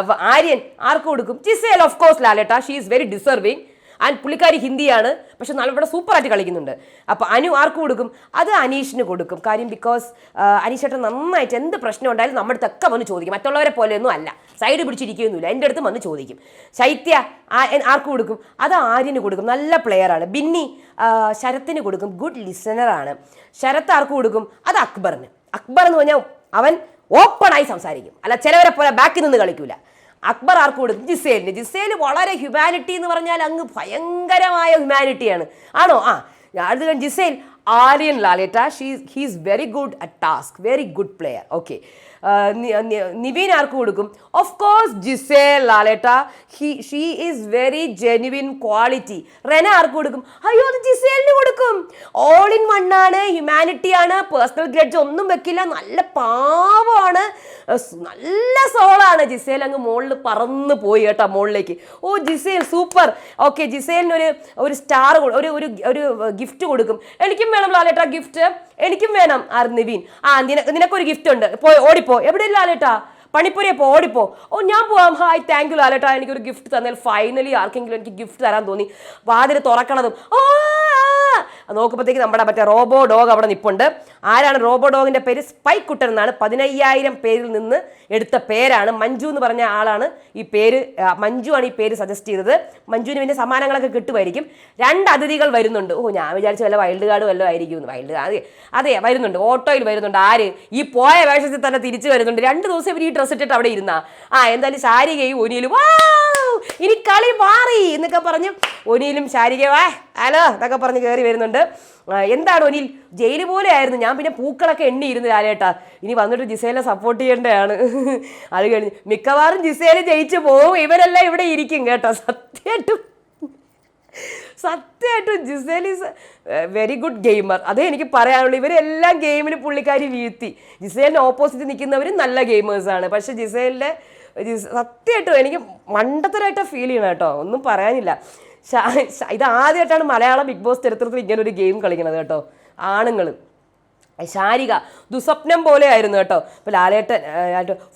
അപ്പോൾ ആര്യൻ ആർക്ക് കൊടുക്കും? ജിസേൽ ഓഫ് കോഴ്സ് ലാലേട്ട. She is very deserving and പുള്ളിക്കാരി ഹിന്ദിയാണ്. പക്ഷെ നല്ല സൂപ്പറായിട്ട് കളിക്കുന്നുണ്ട്. അപ്പോൾ അനു ആർക്ക് കൊടുക്കും? അത് അനീഷിന് കൊടുക്കും. കാര്യം ബിക്കോസ് അനീഷേട്ടൻ നന്നായിട്ട് എന്ത് പ്രശ്നം ഉണ്ടായാലും നമ്മുടെ അടുത്തൊക്കെ വന്ന് ചോദിക്കും. മറ്റുള്ളവരെ പോലെയൊന്നും അല്ല. സൈഡ് പിടിച്ചിരിക്കുകയൊന്നുമില്ല എന്റെ അടുത്ത് വന്ന് ചോദിക്കും. ശൈത്യ ആർക്ക് കൊടുക്കും? അത് ആര്യന് കൊടുക്കും. നല്ല പ്ലെയറാണ് ബിന്നി ശരത്തിന് കൊടുക്കും. ഗുഡ് ലിസണറാണ് ശരത്ത് ആർക്ക് കൊടുക്കും? അത് അക്ബറിന്. അക്ബർ എന്ന് പറഞ്ഞാൽ അവൻ ഓപ്പണായി സംസാരിക്കും. അല്ല ചിലവരെ പോലെ ബാക്കിൽ നിന്ന് കളിക്കൂല. അക്ബർ ആർക്ക് കൊടുക്കും ജിസേലിന്. ജിസേൽ വളരെ ഹ്യൂമാനിറ്റി എന്ന് പറഞ്ഞാൽ അങ്ങ് ഭയങ്കരമായ ഹ്യൂമാനിറ്റിയാണ് ആണോ. ആ. അടുത്ത Gisele Aryan ലാലേറ്റ she he's very good at task very good player okay Nivin ആർക്ക് കൊടുക്കും? ഓഫ് കോഴ്സ് ജിസേ ലാലേട്ട. He she is very genuine quality Rena ആർക്ക് കൊടുക്കും? അയ്യോ അത് ജിസേലിന് കൊടുക്കും. ഓൾ ഇൻ വൺ ആണ്. ഹ്യൂമാനിറ്റി ആണ്. പേഴ്സണൽ ഗ്രഡ്ജ് ഒന്നും വെക്കില്ല. നല്ല പാവമാണ്. നല്ല സോളാണ്. ജിസേൽ അങ്ങ് മുകളിൽ പറന്ന് പോയി കേട്ടോ മുകളിലേക്ക് ഓ ജിസേൽ സൂപ്പർ ഓക്കെ ജിസേലിന് ഒരു ഒരു സ്റ്റാർ ഒരു ഒരു ഗിഫ്റ്റ് കൊടുക്കും. എനിക്കും വേണം ലാലേട്ട ഗിഫ്റ്റ് എനിക്കും വേണം ആർ നിവീൻ. ആ നിനക്ക് നിനക്കൊരു ഗിഫ്റ്റ് ഉണ്ട്. പോയി ഓടിപ്പോ. എവിടെ ലാലേട്ടാ പണിപ്പുരയെ പോ ഓടിപ്പോ. ഓ ഞാൻ പോവാം. ഹായ് താങ്ക് യു ലാലേട്ടാ. എനിക്കൊരു ഗിഫ്റ്റ് തന്നാൽ ഫൈനലി ആർക്കെങ്കിലും എനിക്ക് ഗിഫ്റ്റ് തരാൻ തോന്നി. വാതിൽ തുറക്കണതും. ഓ നോക്കുമ്പോഴത്തേക്ക് നമ്മുടെ മറ്റേ റോബോ ഡോഗ് അവിടെ നിപ്പുണ്ട്. ആരാണ് റോബോ ഡോഗിന്റെ പേര്? സ്പൈക്ക് കുട്ടൻ എന്നാണ്. പതിനയ്യായിരം പേരിൽ നിന്ന് എടുത്ത പേരാണ്. മഞ്ജു എന്ന് പറഞ്ഞ ആളാണ് ഈ പേര്. മഞ്ജു ആണ് ഈ പേര് സജസ്റ്റ് ചെയ്തത്. മഞ്ജുവിന് പിന്നെ സമ്മാനങ്ങളൊക്കെ കിട്ടുമായിരിക്കും. രണ്ട് അതിഥികൾ വരുന്നുണ്ട്. ഓ ഞാൻ വിചാരിച്ചു വല്ല വൈൽഡ് കാർഡ് വല്ലതും ആയിരിക്കും. എന്ന്. വൈൽഡ് അതെ അതെ വരുന്നുണ്ട്. ഓട്ടോയിൽ വരുന്നുണ്ട്. ആര്? ഈ പോയ വേഷത്തിൽ തന്നെ തിരിച്ചു വരുന്നുണ്ട്. രണ്ട് ദിവസം ഇവർ ഈ ഡ്രസ്സ് ഇട്ടിട്ട് അവിടെ ഇരുന്നാ. ആ എന്തായാലും ശാരികയും ഒനിയിലും വാ ഇനി കളി മാറി എന്നൊക്കെ പറഞ്ഞ് ഒനിയിലും ശാരിക വാ ഹലോ എന്നൊക്കെ പറഞ്ഞ് കയറി വരുന്നുണ്ട്. എന്താണ് ഒനിൽ ജയിൽ പോലെ ആയിരുന്നു. ഞാൻ പിന്നെ പൂക്കളൊക്കെ എണ്ണിയിരുന്നു ലാലേട്ടാ. ഇനി വന്നിട്ട് ജിസേലെ സപ്പോർട്ട് ചെയ്യേണ്ടതാണ്. അത് കഴിഞ്ഞ് മിക്കവാറും ജിസേൽ ജയിച്ചു പോവും. ഇവരെല്ലാം ഇവിടെ ഇരിക്കും കേട്ടോ. സത്യമായിട്ടും സത്യമായിട്ടും Gisele is very good gamer അതേ എനിക്ക് പറയാനുള്ളൂ ഇവരെല്ലാം ഗെയിമിൽ പുള്ളിക്കാരി വീഴ്ത്തി. ജിസേലിന് ഓപ്പോസിറ്റ് നിൽക്കുന്നവർ നല്ല ഗെയിമേഴ്സാണ് പക്ഷെ ജിസേലിന്റെ സത്യമായിട്ടും എനിക്ക് മണ്ടത്തരമായിട്ടാണ് ഫീൽ ചെയ്യണം കേട്ടോ. ഒന്നും പറയാനില്ല. ഇത് ആദ്യമായിട്ടാണ് മലയാളം ബിഗ് ബോസ് ചരിത്രത്തിൽ ഇങ്ങനെ ഒരു ഗെയിം കളിക്കണത് കേട്ടോ. ആണുങ്ങൾ ശാരിക ദുസ്വപ്നം പോലെ ആയിരുന്നു കേട്ടോ. ഇപ്പോൾ ലാലേട്ടൻ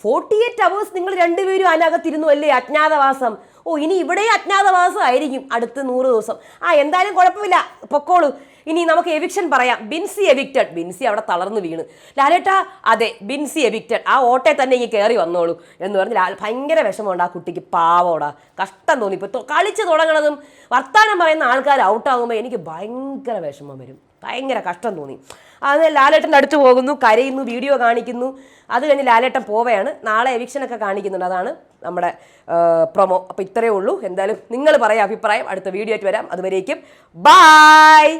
ഫോർട്ടി എയ്റ്റ് അവേഴ്സ് നിങ്ങൾ രണ്ടുപേരും അതിനകത്തിരുന്നു അല്ലേ? അജ്ഞാതവാസം. ഓ ഇനി ഇവിടെ അജ്ഞാതവാസം ആയിരിക്കും അടുത്ത നൂറ് ദിവസം. ആ എന്തായാലും കുഴപ്പമില്ല. പൊക്കോളൂ. ഇനി നമുക്ക് എവിക്ഷൻ പറയാം. ബിൻസി എവിക്റ്റഡ്. ബിൻസി അവിടെ തളർന്നു വീണ്. ലാലേട്ടാ അതെ ബിൻസി എവിക്റ്റഡ്. ആ ഓട്ടെ തന്നെ ഇങ്ങനെ കയറി വന്നോളൂ എന്ന് പറഞ്ഞ് ലാൽ ഭയങ്കര വിഷമമുണ്ട് ആ കുട്ടിക്ക് പാവോടാ. കഷ്ടം തോന്നി. ഇപ്പോൾ കളിച്ച് തുടങ്ങണതും വർത്താനം പറയുന്ന ആൾക്കാർ ഔട്ടാകുമ്പോൾ എനിക്ക് ഭയങ്കര വിഷമം വരും. ഭയങ്കര കഷ്ടം തോന്നി. അത് ലാലേട്ടന്റെ അടുത്ത് പോകുന്നു കരയുന്നു വീഡിയോ കാണിക്കുന്നു. അത് കഴിഞ്ഞ് ലാലേട്ടൻ പോവുകയാണ്. നാളെ എവിക്ഷനൊക്കെ കാണിക്കുന്നുണ്ട്. അതാണ് നമ്മുടെ പ്രൊമോ. അപ്പോൾ ഇത്രയേ ഉള്ളൂ. എന്തായാലും നിങ്ങൾ പറയാം അഭിപ്രായം. അടുത്ത വീഡിയോ ആയിട്ട് വരാം. അതുവരേക്കും ബായ്